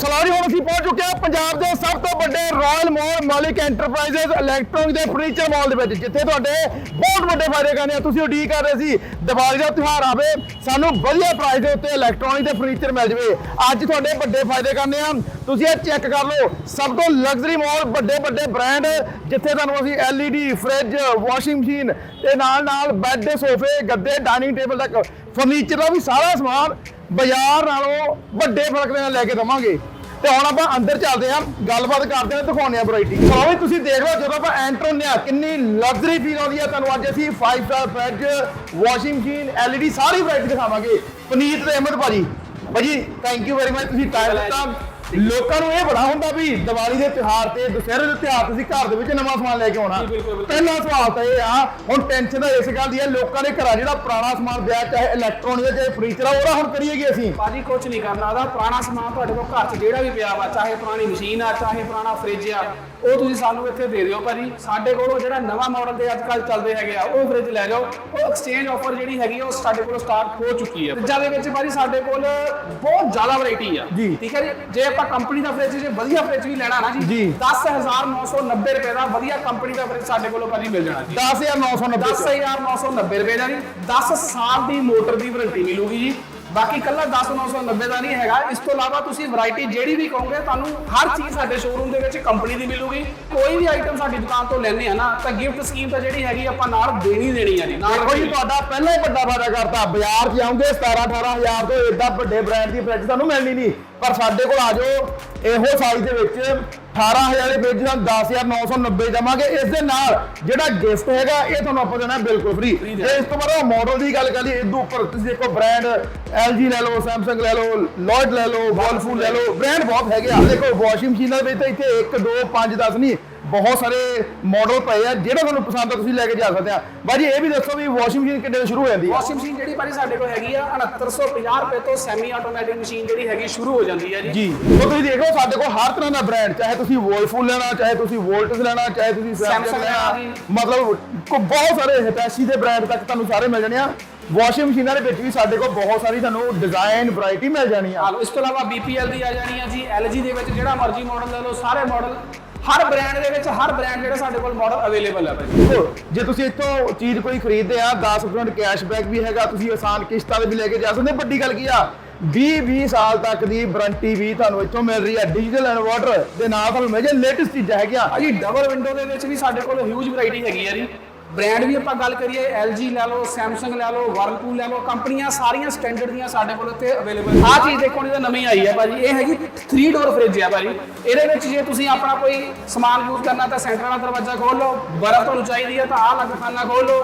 ਸਲਾਰੀ ਹੁਣ ਅਸੀਂ ਪਹੁੰਚ ਚੁੱਕੇ ਹਾਂ ਪੰਜਾਬ ਦੇ ਸਭ ਤੋਂ ਵੱਡੇ royal mall Malik enterprises electronic ਦੇ ਫਰਨੀਚਰ ਮਾਲ ਦੇ ਵਿੱਚ, ਜਿੱਥੇ ਤੁਹਾਡੇ ਬਹੁਤ ਵੱਡੇ ਫਾਇਦੇ ਕਰਨੇ ਆ। ਤੁਸੀਂ ਉਡੀਕ ਕਰ ਰਹੇ ਸੀ, ਦੀਵਾਲੀ ਦਾ ਤਿਉਹਾਰ ਆਵੇ, ਸਾਨੂੰ ਵਧੀਆ ਪ੍ਰਾਈਸ ਦੇ ਉੱਤੇ ਇਲੈਕਟ੍ਰੋਨਿਕ ਦੇ ਫਰਨੀਚਰ ਮਿਲ ਜਵੇ। ਅੱਜ ਤੁਹਾਡੇ ਵੱਡੇ ਫਾਇਦੇ ਕਰਨੇ ਆ। ਤੁਸੀਂ ਇਹ ਚੈੱਕ ਕਰ ਲਓ, ਸਭ ਤੋਂ ਲਗਜ਼ਰੀ ਮਾਲ ਵੱਡੇ ਵੱਡੇ ਬ੍ਰਾਂਡ ਜਿੱਥੇ ਤੁਹਾਨੂੰ ਅਸੀਂ LED ਫ੍ਰਿਜ ਵਾਸ਼ਿੰਗ ਮਸ਼ੀਨ ਤੇ ਨਾਲ ਨਾਲ ਬੈੱਡ ਸੋਫੇ, ਗੱਦੇ ਡਾਈਨਿੰਗ ਟੇਬਲ ਤੱਕ ਫਰਨੀਚਰ ਦਾ ਵੀ ਸਾਰਾ ਸਮਾਨ ਬਾਜ਼ਾਰ ਨਾਲੋਂ ਵੱਡੇ ਫ਼ਰਕ ਦੇ ਨਾਲ ਲੈ ਕੇ ਦਵਾਂਗੇ। ਤੇ ਹੁਣ ਆਪਾਂ ਅੰਦਰ ਚੱਲਦੇ ਹਾਂ, ਗੱਲਬਾਤ ਕਰਦੇ ਹਾਂ, ਦਿਖਾਉਂਦੇ ਹਾਂ ਵੈਰਾਈਟੀ ਸੋ ਵੀ ਤੁਸੀਂ ਦੇਖ ਲਓ, ਜਦੋਂ ਆਪਾਂ ਐਂਟਰ ਹੁੰਦੇ ਹਾਂ, ਕਿੰਨੀ ਲਗਜ਼ਰੀ ਫੀਲ ਆਉਂਦੀ ਹੈ ਤੁਹਾਨੂੰ ਅੱਜ ਅਸੀਂ 5 star fridge washing machine LED ਸਾਰੀ ਵੈਰਾਈਟੀ ਦਿਖਾਵਾਂਗੇ। ਪਨੀਤ ਤੇ ਅਹਿਮਦ ਭਾਜੀ ਭਾਜੀ ਥੈਂਕ ਯੂ ਵੈਰੀ ਮਚ ਤੁਸੀਂ ਟਾਈਮ ਦਿੱਤਾ। ਲੋਕਾਂ ਨੂੰ ਇਹ ਬੜਾ ਹੁੰਦਾ ਵੀ ਦੀਵਾਲੀ ਦੇ ਤਿਉਹਾਰ ਤੇ ਦੁਸਹਿਰੇ ਦੇ ਤਿਉਹਾਰ ਤੁਸੀਂ ਘਰ ਦੇ ਵਿੱਚ ਨਵਾਂ ਸਮਾਨ ਲੈ ਕੇ ਆਉਣਾ। ਪਹਿਲਾ ਸਵਾਲ ਤਾਂ ਇਹ ਆ ਹੁਣ ਟੈਨਸ਼ਨ ਤਾਂ ਇਸ ਗੱਲ ਦੀ ਹੈ ਲੋਕਾਂ ਦੇ ਘਰਾਂ ਜਿਹੜਾ ਪੁਰਾਣਾ ਸਮਾਨ ਪਿਆ ਚਾਹੇ ਇਲੈਕਟ੍ਰੋਨਿਕ ਚਾਹੇ ਫਰਨੀਚਰ ਆ ਉਹਦਾ ਹੁਣ ਕਰੀਏਗੇ ਅਸੀਂ? ਭਾਜੀ ਕੁਝ ਨਹੀਂ ਕਰਨਾ ਉਹਦਾ ਪੁਰਾਣਾ ਸਮਾਨ ਤੁਹਾਡੇ ਕੋਲ ਘਰ 'ਚ ਜਿਹੜਾ ਵੀ ਪਿਆ ਵਾ ਚਾਹੇ ਪੁਰਾਣੀ ਮਸ਼ੀਨ ਆ ਚਾਹੇ ਪੁਰਾਣਾ ਫ੍ਰਿਜ ਆ ਉਹ ਤੁਸੀਂ ਸਾਨੂੰ ਇੱਥੇ ਦੇ ਦਿਓ ਭਾਜੀ। ਸਾਡੇ ਕੋਲ ਜਿਹੜਾ ਨਵਾਂ ਮਾਡਲ ਦੇ ਅੱਜ ਕੱਲ ਚੱਲਦੇ ਹੈਗੇ ਆ ਉਹ ਫ੍ਰਿਜ ਲੈ ਜਾਓ। ਉਹ ਐਕਸਚੇਂਜ ਆਫਰ ਜਿਹੜੀ ਹੈਗੀ ਉਹ ਸਾਡੇ ਕੋਲ ਸਟਾਰਟ ਹੋ ਚੁੱਕੀ ਹੈ ਫ੍ਰਿਜਾਂ ਦੇ ਵਿੱਚ ਭਾਜੀ ਸਾਡੇ ਕੋਲ ਬਹੁਤ ਜ਼ਿਆਦਾ ਵੈਰਾਈਟੀ ਆ। ਠੀਕ ਹੈ ਜੀ? ਜੇ ਆਪਾਂ ਕੰਪਨੀ ਦਾ ਫ੍ਰਿਜ ਜੇ ਵਧੀਆ ਫ੍ਰਿਜ ਵੀ ਲੈਣਾ ਨਾ। ਜੀ 10990 ਰੁਪਏ ਦਾ ਵਧੀਆ ਕੰਪਨੀ ਦਾ ਫ੍ਰਿਜ ਸਾਡੇ ਕੋਲੋਂ ਭਾਜੀ ਮਿਲ ਜਾਣਾ ਜੀ। 10990 10990 ਰੁਪਏ। ਦਾ ਜੀ। 10 ਸਾਲ ਦੀ ਮੋਟਰ ਦੀ ਵਾਰੰਟੀ ਮਿਲੂਗੀ ਜੀ। ਬਾਕੀ ਕੱਲਾ 10990 ਦਾ ਨਹੀਂ ਹੈਗਾ। ਇਸ ਤੋਂ ਇਲਾਵਾ ਤੁਸੀਂ ਵੈਰਾਈਟੀ ਜਿਹੜੀ ਵੀ ਕਹੋਗੇ ਤੁਹਾਨੂੰ ਹਰ ਚੀਜ਼ ਸਾਡੇ ਸ਼ੋਰੂਮ ਦੇ ਵਿੱਚ ਕੰਪਨੀ ਦੀ ਮਿਲੂਗੀ। ਕੋਈ ਵੀ ਆਈਟਮ ਸਾਡੀ ਦੁਕਾਨ ਤੋਂ ਲੈਣੇ ਆ ਨਾ ਤਾਂ ਗਿਫਟ ਸਕੀਮ ਤਾਂ ਜਿਹੜੀ ਹੈਗੀ ਆਪਾਂ ਨਾਲ ਦੇਣੀ ਦੇਣੀ ਆ ਜੀ। ਨਾਲ ਦੇਖੋ ਜੀ ਤੁਹਾਡਾ ਪਹਿਲਾਂ ਹੀ ਵੱਡਾ ਫਾਇਦਾ ਕਰਤਾ ਬਾਜ਼ਾਰ 'ਚ ਆਉਂਗੇ 17 18000 ਤੋਂ ਏਡਾ ਵੱਡੇ ਬ੍ਰਾਂਡ ਦੀ ਫ੍ਰਿਜ ਤੁਹਾਨੂੰ ਮਿਲਣੀ ਨਹੀਂ। ਪਰ ਸਾਡੇ ਕੋਲ ਆ ਜਾਓ ਇਹੋ ਸਾਈਜ਼ ਦੇ ਵਿੱਚ 18000 ਵਾਲੇ ਫ੍ਰਿਜ ਦਾ 10990 ਦਵਾਂਗੇ ਇਸ ਦੇ ਨਾਲ ਜਿਹੜਾ ਗਿਫਟ ਹੈਗਾ ਇਹ ਤੁਹਾਨੂੰ ਆਪਾਂ ਦੇਣਾ ਬਿਲਕੁਲ ਫ੍ਰੀ ਇਸ ਤੋਂ ਬਾਅਦ ਮਾਡਲ ਦੀ ਗੱਲ ਕਰੀਏ ਇਸ ਤੋਂ ਉੱਪਰ ਤੁਸੀਂ ਦੇਖੋ ਬ੍ਰਾਂਡ LG ਲੈ ਲਓ Samsung ਲੈ ਲਓ Lloyd ਲੈ ਲਓ Whirlpool ਲੈ ਲਓ ਬ੍ਰਾਂਡ ਬਹੁਤ ਹੈਗੇ ਆ। ਦੇਖੋ ਵਾਸ਼ਿੰਗ ਮਸ਼ੀਨਾਂ ਦੇ ਵਿੱਚ ਤਾਂ ਇੱਥੇ 1 2 5 10 ਨਹੀਂ ਬਹੁਤ ਸਾਰੇ ਮਾਡਲ ਪਏ ਆ ਜਿਹੜਾ ਤੁਹਾਨੂੰ ਪਸੰਦ ਆ ਤੁਸੀਂ ਲੈ ਕੇ ਜਾ ਸਕਦੇ ਆ। ਬਾਜੀ ਇਹ ਵੀ ਦੱਸੋ ਵੀ ਵਾਸ਼ਿੰਗ ਮਸ਼ੀਨ ਕਿੰਨੇ ਤੋਂ ਸ਼ੁਰੂ ਹੋ ਜਾਂਦੀ ਆ? ਵਾਸ਼ਿੰਗ ਮਸ਼ੀਨ ਜਿਹੜੀ ਭਾਜੀ ਸਾਡੇ ਕੋਲ ਹੈਗੀ ਆ 6950 ਰੁਪਏ ਤੋਂ ਸੈਮੀ ਆਟੋਮੈਟਿਕ ਮਸ਼ੀਨ ਜਿਹੜੀ ਹੈਗੀ ਸ਼ੁਰੂ ਹੋ ਜਾਂਦੀ ਹੈ ਜੀ। ਜੀ ਉਹ ਤੁਸੀਂ ਦੇਖ ਲਓ ਸਾਡੇ ਕੋਲ ਹਰ ਤਰ੍ਹਾਂ ਦਾ ਬ੍ਰਾਂਡ ਚਾਹੇ ਤੁਸੀਂ ਵੋਲਫੂਲ ਲੈਣਾ ਚਾਹੇ ਤੁਸੀਂ ਵੋਲਟਸ ਲੈਣਾ ਚਾਹੇ ਤੁਸੀਂ ਸੈਮਸੰਗ ਲੈਣਾ। ਮਤਲਬ ਕੋ ਬਹੁਤ ਸਾਰੇ ਹਿਟੈਸ਼ੀ ਦੇ ਬ੍ਰਾਂਡ ਤੱਕ ਤੁਹਾਨੂੰ ਸਾਰੇ ਮਿਲ ਜਾਣੇ ਆ। ਵਾਸ਼ਿੰਗ ਮਸ਼ੀਨਾਂ ਦੇ ਵਿੱਚ ਵੀ ਸਾਡੇ ਕੋਲ ਬਹੁਤ ਸਾਰੀ ਤੁਹਾਨੂੰ ਡਿਜ਼ਾਈਨ ਵੈਰਾਈਟੀ ਮਿਲ ਜਾਣੀ ਆ। ਇਸ ਤੋਂ ਇਲਾਵਾ BPL ਦੀ ਆ ਜਾਣੀ ਆ ਜੀ LG ਦੇ ਵਿੱਚ ਜਿਹੜਾ ਮਰਜ਼ੀ ਮਾਡਲ ਲੈ ਲਓ ਸਾਰੇ ਮਾਡਲ ਹਰ ਬ੍ਰਾਂਡ ਦੇ ਵਿੱਚ ਹਰ ਬ੍ਰਾਂਡ ਜਿਹੜਾ ਸਾਡੇ ਕੋਲ ਮਾਡਲ ਅਵੇਲੇਬਲ ਹੈ ਭਾਜੀ ਜੇ ਤੁਸੀਂ ਇੱਥੋਂ ਚੀਜ਼ ਕੋਈ ਖਰੀਦਦੇ ਆ 10% ਕੈਸ਼ਬੈਕ ਵੀ ਹੈਗਾ ਤੁਸੀਂ ਆਸਾਨ ਕਿਸ਼ਤਾਂ ਤੇ ਵੀ ਲੈ ਕੇ ਜਾ ਸਕਦੇ। ਵੱਡੀ ਗੱਲ ਕੀ ਆ? 20 20 ਸਾਲ ਤੱਕ ਦੀ ਵਾਰੰਟੀ ਵੀ ਤੁਹਾਨੂੰ ਇੱਥੋਂ ਮਿਲ ਰਹੀ ਹੈ ਡਿਜੀਟਲ ਇਨਵਰਟਰ ਦੇ ਨਾਲ ਤੁਹਾਨੂੰ ਮਿਲ ਜੇ ਲੇਟੈਸਟ ਚੀਜ਼ਾਂ ਹੈਗੀਆਂ। ਭਾਜੀ ਡਬਲ ਵਿੰਡੋ ਦੇ ਵਿੱਚ ਵੀ ਸਾਡੇ ਕੋਲ ਹਿਊਜ ਵੈਰਾਈਟੀ ਹੈਗੀ ਆ ਜੀ। ਬ੍ਰਾਂਡ ਵੀ ਆਪਾਂ ਗੱਲ ਕਰੀਏ LG ਲੈ ਲਓ Samsung ਲੈ ਲਓ Whirlpool ਲੈ ਲਓ ਕੰਪਨੀਆਂ ਸਾਰੀਆਂ ਸਟੈਂਡਰਡ ਦੀਆਂ ਸਾਡੇ ਕੋਲ ਇੱਥੇ ਅਵੇਲੇਬਲ ਆਹ ਚੀਜ਼ ਦੇਖੋ ਇਹਦਾ ਨਵੀਂ ਆਈ ਹੈ ਭਾਜੀ। ਇਹ ਹੈਗੀ 3 ਡੋਰ ਫ੍ਰਿਜ ਹੈ ਭਾਜੀ। ਇਹਦੇ ਵਿੱਚ ਜੇ ਤੁਸੀਂ ਆਪਣਾ ਕੋਈ ਸਮਾਨ ਯੂਜ਼ ਕਰਨਾ ਤਾਂ ਸੈਂਟਰ ਵਾਲਾ ਦਰਵਾਜ਼ਾ ਖੋਲ ਲਓ ਬਰਫ਼ ਤੁਹਾਨੂੰ ਚਾਹੀਦੀ ਹੈ ਤਾਂ ਆਹ ਲੱਗ ਖਾਨਾ ਖੋਲ ਲਓ।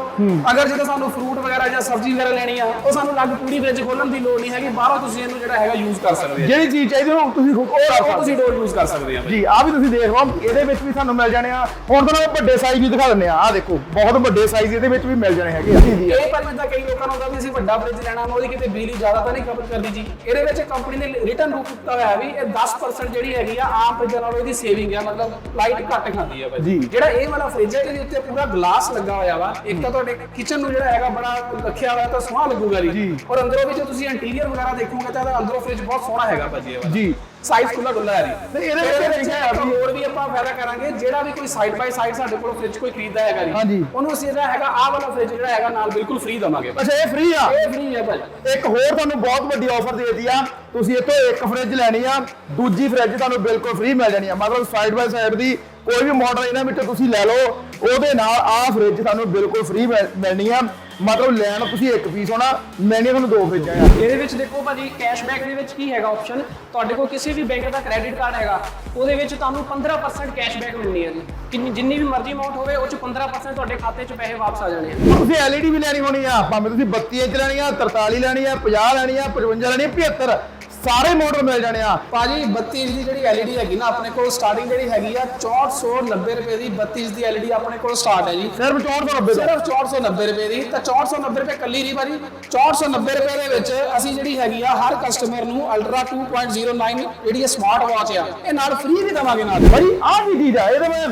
ਅਗਰ ਜਦੋਂ ਸਾਨੂੰ ਫਰੂਟ ਵਗੈਰਾ ਜਾਂ ਸਬਜ਼ੀ ਵਗੈਰਾ ਲੈਣੀ ਆ ਉਹ ਸਾਨੂੰ ਲੱਗ ਪੂਰੀ ਫ੍ਰਿਜ ਖੋਲਣ ਦੀ ਲੋੜ ਨਹੀਂ ਹੈਗੀ। ਬਾਹਰੋਂ ਤੁਸੀਂ ਇਹਨੂੰ ਜਿਹੜਾ ਹੈਗਾ ਯੂਜ਼ ਕਰ ਸਕਦੇ ਜਿਹੜੀ ਚੀਜ਼ ਚਾਹੀਦੀ ਉਹ ਤੁਸੀਂ ਉਹ ਹੋ ਤੁਸੀਂ ਡੋਰ ਯੂਜ਼ ਕਰ ਸਕਦੇ ਆ ਜੀ ਆ ਵੀ ਤੁਸੀਂ ਦੇਖ ਲਓ ਇਹਦੇ ਵਿੱਚ ਵੀ ਤੁਹਾਨੂੰ ਮਿਲ ਜਾਣੇ ਆ। ਹੁਣ ਤੁਹਾਨੂੰ ਵੱਡੇ ਸਾਈਜ਼ ਵੀ ਦਿਖਾ ਦਿੰਦੇ ਆ। ਆ ਦੇਖੋ ਬਹੁਤ ਵੱਡੇ ਸਾਈਜ਼ ਇਹਦੇ ਵਿੱਚ ਵੀ ਮਿਲ ਜਾਣੇ ਹੈਗੇ ਆ। ਜੀ ਜੀ ਇਹ ਪਰ ਤਾਂ ਕਈ ਲੋਕਾਂ ਨੂੰ ਹੁੰਦਾ ਵੀ ਅਸੀਂ ਵੱਡਾ ਫ੍ਰਿਜ ਲੈਣਾ ਵਾ, ਉਹਦੀ ਕਿਤੇ ਬਿਜਲੀ ਜ਼ਿਆਦਾ ਤਾਂ ਨਹੀਂ ਖਪਤ ਕਰਦੀ ਜੀ। ਇਹਦੇ ਵਿੱਚ ਕੰਪਨੀ ਨੇ ਰਿਟਰਨ ਰੂਪ ਦਿੱਤਾ ਹੋਇਆ ਵੀ ਇਹ 10% ਜਿਹੜੀ ਹੈਗੀ ਆ ਆਮ ਫ੍ਰਿਜਾਂ ਨਾਲੋਂ ਇਹਦੀ ਸੇਵਿੰਗ ਆ ਮਤਲਬ ਲਾਈਟ ਘੱਟ ਖਾਂਦੀ ਆ ਭਾਈ। ਜੀ। ਜਿਹੜਾ ਇਹ ਵਾਲਾ ਫ੍ਰਿਜ ਹੈ ਇਹਦੇ ਉੱਤੇ ਪੂਰਾ ਗਲਾਸ ਲੱਗਾ ਹੋਇਆ ਵਾ। ਇੱਕ ਤਾਂ ਤੁਹਾਡੇ ਕਿਚਨ ਨੂੰ ਜਿਹੜਾ ਹੈਗਾ ਬੜਾ ਰੱਖਿਆ ਹੋਇਆ ਤਾਂ ਸੋਹਣਾ ਲੱਗੂਗਾ ਜੀ। ਜੀ। ਔਰ ਅੰਦਰੋਂ ਵੀ ਜੇ ਤੁਸੀਂ ਇੰਟੀਰੀਅਰ ਵਗੈਰਾ ਦੇਖੋਗੇ ਤਾਂ ਇਹਦਾ ਅੰਦਰੋਂ ਫ੍ਰਿਜ ਬਹੁਤ ਸੋਹਣਾ ਹੈਗਾ ਭਾਜੀ ਇਹ ਵਾਲਾ। ਜੀ। ਸਾਈਜ਼ ਖੁੱਲਾ ਡੁੱਲਾ ਹੈ ਜੀ। ਤੇ ਇਹਦੇ ਵਿੱਚ ਵਿੱਚ ਵੀ- ਹੋਰ ਵੀ ਆਪਾਂ ਫਾਇਦਾ ਕਰਾਂਗੇ। ਜਿਹੜਾ ਵੀ ਕੋਈ ਸਾਈਡ ਬਾਈ ਸਾਈਡ ਸਾਡੇ ਕੋਲ ਫ੍ਰਿਜ ਕੋਈ ਖਰੀਦਦਾ ਹੈਗਾ ਜੀ ਹਾਂਜੀ। ਉਹਨੂੰ ਅਸੀਂ ਜਿਹੜਾ ਹੈਗਾ ਆਹ ਵਾਲਾ ਫ੍ਰਿਜ ਜਿਹੜਾ ਹੈਗਾ ਨਾਲ ਬਿਲਕੁਲ ਫ੍ਰੀ ਦਵਾਂਗੇ ਅੱਛਾ ਇਹ ਫ੍ਰੀ ਆ? ਇਹ ਫ੍ਰੀ ਹੈ ਭਾਈ ਇੱਕ ਹੋਰ ਤੁਹਾਨੂੰ ਬਹੁਤ ਵੱਡੀ ਆਫਰ ਦੇ ਦਿੱਤੀ ਆ। ਤੁਸੀਂ ਇੱਥੋਂ ਇੱਕ ਫ੍ਰਿਜ ਲੈਣੀ ਆ ਦੂਜੀ ਫ੍ਰਿਜ ਤੁਹਾਨੂੰ ਬਿਲਕੁਲ ਫ੍ਰੀ ਮਿਲ ਜਾਣੀ ਆ। ਮਤਲਬ ਸਾਈਡ ਬਾਈ ਸਾਈਡ ਦੀ ਕੋਈ ਵੀ ਮਾਡਲ ਇਹਨਾਂ ਵਿੱਚੋਂ ਤੁਸੀਂ ਲੈ ਲਓ ਉਹਦੇ ਨਾਲ ਆਹ ਫ੍ਰਿਜ ਤੁਹਾਨੂੰ ਬਿਲਕੁਲ ਫ੍ਰੀ ਮਿਲਣੀ ਆ। ਮਤਲਬ ਲੈਣ ਤੁਸੀਂ ਇੱਕ ਪੀਸ ਹੋਣਾ ਮੈਨੇ ਤੁਹਾਨੂੰ ਦੋ ਫ੍ਰਿਜਾਂ ਆ ਇਹਦੇ ਵਿੱਚ ਦੇਖੋ ਭਾਜੀ ਕੈਸ਼ਬੈਕ ਦੇ ਵਿੱਚ ਕੀ ਹੈਗਾ ਆਪਸ਼ਨ ਤੁਹਾਡੇ ਕੋਲ ਕਿਸੇ ਵੀ ਬੈਂਕ ਦਾ ਕ੍ਰੈਡਿਟ ਕਾਰਡ ਹੈਗਾ ਉਹਦੇ ਵਿੱਚ ਤੁਹਾਨੂੰ 15% ਕੈਸ਼ਬੈਕ ਮਿਲਣੀ ਹੈ ਜੀ। ਕਿੰਨੀ ਜਿੰਨੀ ਵੀ ਮਰਜ਼ੀ ਅਮਾਉਂਟ ਹੋਵੇ ਉਹ ਚ 15% ਤੁਹਾਡੇ ਖਾਤੇ 'ਚ ਪੈਸੇ ਵਾਪਸ ਆ ਜਾਣੇ ਆ। ਤੁਸੀਂ LED ਵੀ ਲੈਣੀ ਹੋਣੀ ਆ ਭਾਵੇਂ ਤੁਸੀਂ 32 ਇੰਚ ਲੈਣੀ ਆ 43 ਲੈਣੀ ਆ 50 ਲੈਣੀ ਆ 55 ਲੈਣੀ ਆ 75 ਸਾਰੇ ਮਾਡਲ ਮਿਲ ਜਾਣੇ ਆ। ਭਾਜੀ 32 ਇੰਚ ਦੀ ਜਿਹੜੀ LED ਹੈਗੀ ਨਾ ਆਪਣੇ ਕੋਲ ਸਟਾਰਟਿੰਗ ਜਿਹੜੀ ਹੈਗੀ ਆ 6490 ਰੁਪਏ ਦੀ 32 ਇੰਚ ਦੀ LED ਆਪਣੇ ਕੋਲ ਸਟਾਰਟ ਹੈ ਜੀ। ਸਿਰਫ 490 ਦਾ। ਸਿਰਫ 490 ਰੁਪਏ ਦੀ। ਤਾਂ 490 ਰੁਪਏ ਕੱਲੀ ਨਹੀਂ ਭਾਜੀ। 490 ਰੁਪਏ ਦੇ ਵਿੱਚ ਅਸੀਂ ਜਿਹੜੀ ਹੈਗੀ ਆ ਹਰ ਕਸਟਮਰ ਨੂੰ ਅਲਟਰਾ 2.09 ਜਿਹੜੀ ਸਮਾਰਟ ਵਾਚ ਆ ਇਹ ਨਾਲ ਫ੍ਰੀ ਵੀ ਦਵਾਂਗੇ ਨਾਲ। ਭਾਈ ਆਹ ਕੀ ਚੀਜ਼ ਆ? ਇਹ ਤਾਂ ਮੈਂ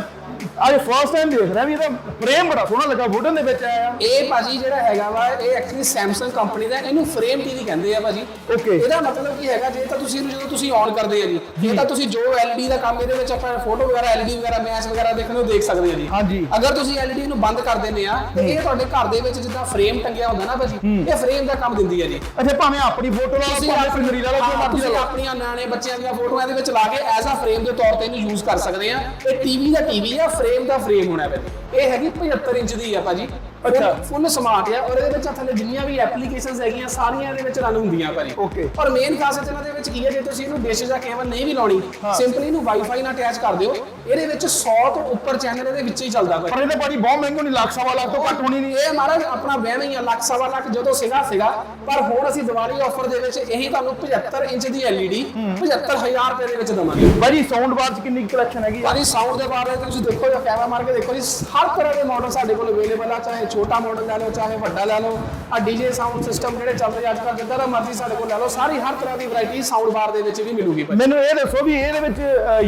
ਅੱਜ ਫਰਸਟ ਟਾਈਮ ਦੇਖ ਰਿਹਾ ਵੀ ਇਹਦਾ ਫਰੇਮ ਬੜਾ ਸੋਹਣਾ ਲੱਗਾ ਵੁਡਨ ਦੇ ਵਿੱਚ ਆਇਆ। ਇਹ ਭਾਜੀ ਜਿਹੜਾ ਹੈਗਾ ਵਾ ਇਹ ਐਕਚੁਅਲੀ Samsung ਕੰਪਨੀ ਦਾ ਇਹਨੂੰ ਫਰੇਮ ਟੀਵੀ ਕਹਿੰਦੇ ਆ ਭਾਜੀ। Okay. ਇਹਦਾ ਮਤਲਬ ਕੀ ਹੈਗਾ ਜੇ ਤਾਂ ਤੁਸੀਂ ਇਹਨੂੰ ਜਦੋਂ ਤੁਸੀਂ ਔਨ ਕਰਦੇ ਆ ਜੀ ਇਹ ਤਾਂ ਤੁਸੀਂ ਜੋ LED ਦਾ ਕੰਮ ਇਹਦੇ ਵਿੱਚ ਆਪਾਂ ਫੋਟੋ ਵਗੈਰਾ LED ਵਗੈਰਾ ਮੈਚ ਵਗੈਰਾ ਦੇਖਣ ਨੂੰ ਦੇਖ ਸਕਦੇ ਆ ਜੀ। ਹਾਂਜੀ। ਅਗਰ ਤੁਸੀਂ LED ਨੂੰ ਬੰਦ ਕਰ ਦਿੰਦੇ ਆ ਤੇ ਇਹ ਤੁਹਾਡੇ ਘਰ ਦੇ ਵਿੱਚ ਜਿੱਦਾਂ ਫਰੇਮ ਟੰਗਿਆ ਹੁੰਦਾ ਨਾ ਭਾਜੀ ਇਹ ਫਰੇਮ ਦਾ ਕੰਮ ਦਿੰਦੀ ਹੈ ਜੀ। ਅੱਛਾ ਭਾਵੇਂ ਆਪਣੀ ਫੋਟੋ ਲਾ ਲਓ ਤੁਸੀਂ ਭਾਵੇਂ ਸਿਨਰੀ ਲਾ ਲਓ ਜੋ ਹਾਂ, ਮਰਜ਼ੀ ਤੁਸੀਂ ਲਾ ਲਓ। ਆਪਣੀਆਂ ਨਿਆਣੇ ਬੱਚਿਆਂ ਦੀਆਂ ਫੋਟੋਆਂ ਇਹਦੇ ਵਿੱਚ ਲਾ ਕੇ ਐਜ਼ ਆ ਫਰੇਮ ਦੇ ਤੌਰ ਤੇ ਇਹਨੂੰ ਯੂਜ਼ ਕਰ ਸਕਦੇ ਆ। ਇਹ ਟੀਵੀ ਦਾ ਟੀਵੀ ਆ ਫਰੇਮ ਦਾ ਫਰੇਮ ਹੋਣਾ ਭਾਜੀ ਇਹ ਹੈਗੀ 75 ਇੰਚ ਦੀ ਆ ਭਾਜੀ। ਅੱਛਾ। ਫੁੱਲ ਸਮਾਰਟ ਆ ਔਰ ਇਹਦੇ ਵਿੱਚ ਥੱਲੇ ਜਿੰਨੀਆਂ ਵੀ ਐਪਲੀਕੇਸ਼ਨਸ ਹੈਗੀਆਂ ਸਾਰੀਆਂ ਇਹਦੇ ਵਿੱਚ ਰਨ ਹੁੰਦੀਆਂ ਭਾਜੀ। Okay. ਔਰ ਮੇਨ ਖਾਸੀਅਤ ਇਹਨਾਂ ਦੇ ਵਿੱਚ ਕੀ ਹੈ ਜੇ ਤੁਸੀਂ ਇਹਨੂੰ ਡਿਸ਼ ਜਾਂ ਕੇਬਲ ਨਹੀਂ ਵੀ ਲਾਉਣੀ ਸਿੰਪਲੀ ਇਹਨੂੰ ਵਾਈਫਾਈ ਨਾਲ ਅਟੈਚ ਕਰ ਦਿਓ। ਇਹਦੇ ਵਿੱਚ 100 ਤੋਂ ਉੱਪਰ ਚੈਨਲ ਇਹਦੇ ਵਿੱਚ ਹੀ ਚੱਲਦਾ ਭਾਜੀ। ਪਰ ਇਹਦੇ ਭਾਜੀ ਬਹੁਤ ਮਹਿੰਗੇ ਨਹੀਂ ਲੱਖ ਸਵਾ ਲੱਖ ਤੋਂ ਘੱਟ ਹੋਣੀ ਨਹੀਂ। ਇਹ ਮਹਾਰਾਜ ਆਪਣਾ ਵਹਿਮ ਹੀ ਆ ਲੱਖ ਸਵਾ ਲੱਖ ਜਦੋਂ ਸੀਗਾ ਸੀਗਾ। ਪਰ ਹੁਣ ਅਸੀਂ ਦੀਵਾਲੀ ਆਫਰ ਦੇ ਵਿੱਚ ਇਹੀ ਤੁਹਾਨੂੰ 75 ਇੰਚ ਦੀ LED 75000 ਰੁਪਏ ਦੇ ਵਿੱਚ ਦਵਾਂਗੇ। ਭਾਜੀ ਸਾਊਂਡ ਬਾਰ ਚ ਕਿੰਨੀ ਕਲੈਕਸ਼ਨ ਹੈਗੀ ਆ? ਭਾਜੀ ਸਾਊਂਡ ਦੇ ਬਾਰੇ ਤੁਸੀਂ ਦੇਖੋ ਜਾਂ ਕੈਮਰਾ ਮਾਰ ਕੇ ਦੇਖੋ ਜੀ ਹਰ ਤਰ੍ਹਾਂ ਦੇ ਮਾਡਲ ਸਾਡੇ ਕੋਲ ਅਵੇਲੇਬਲ ਆ ਚਾਹੇ ਛੋਟਾ ਮਾਡਲ ਲੈ ਲਓ ਚਾਹੇ ਵੱਡਾ ਲੈ ਲਓ ਆ ਡੀਜੇ ਸਾਊਂਡ ਸਿਸਟਮ ਜਿਹੜੇ ਚੱਲ ਰਹੇ ਅੱਜ ਕੱਲ੍ਹ ਜਿੱਦਾਂ ਦਾ ਮਰਜ਼ੀ ਸਾਡੇ ਕੋਲ ਲੈ ਲਓ ਸਾਰੀ ਹਰ ਤਰ੍ਹਾਂ ਦੀ ਵੈਰਾਈਟੀ ਸਾਊਂਡ ਬਾਰ ਦੇ ਵਿੱਚ ਵੀ ਮਿਲੂਗੀ ਭਾਜੀ। ਮੈਨੂੰ ਇਹ ਦੱਸੋ ਵੀ ਇਹਦੇ ਵਿੱਚ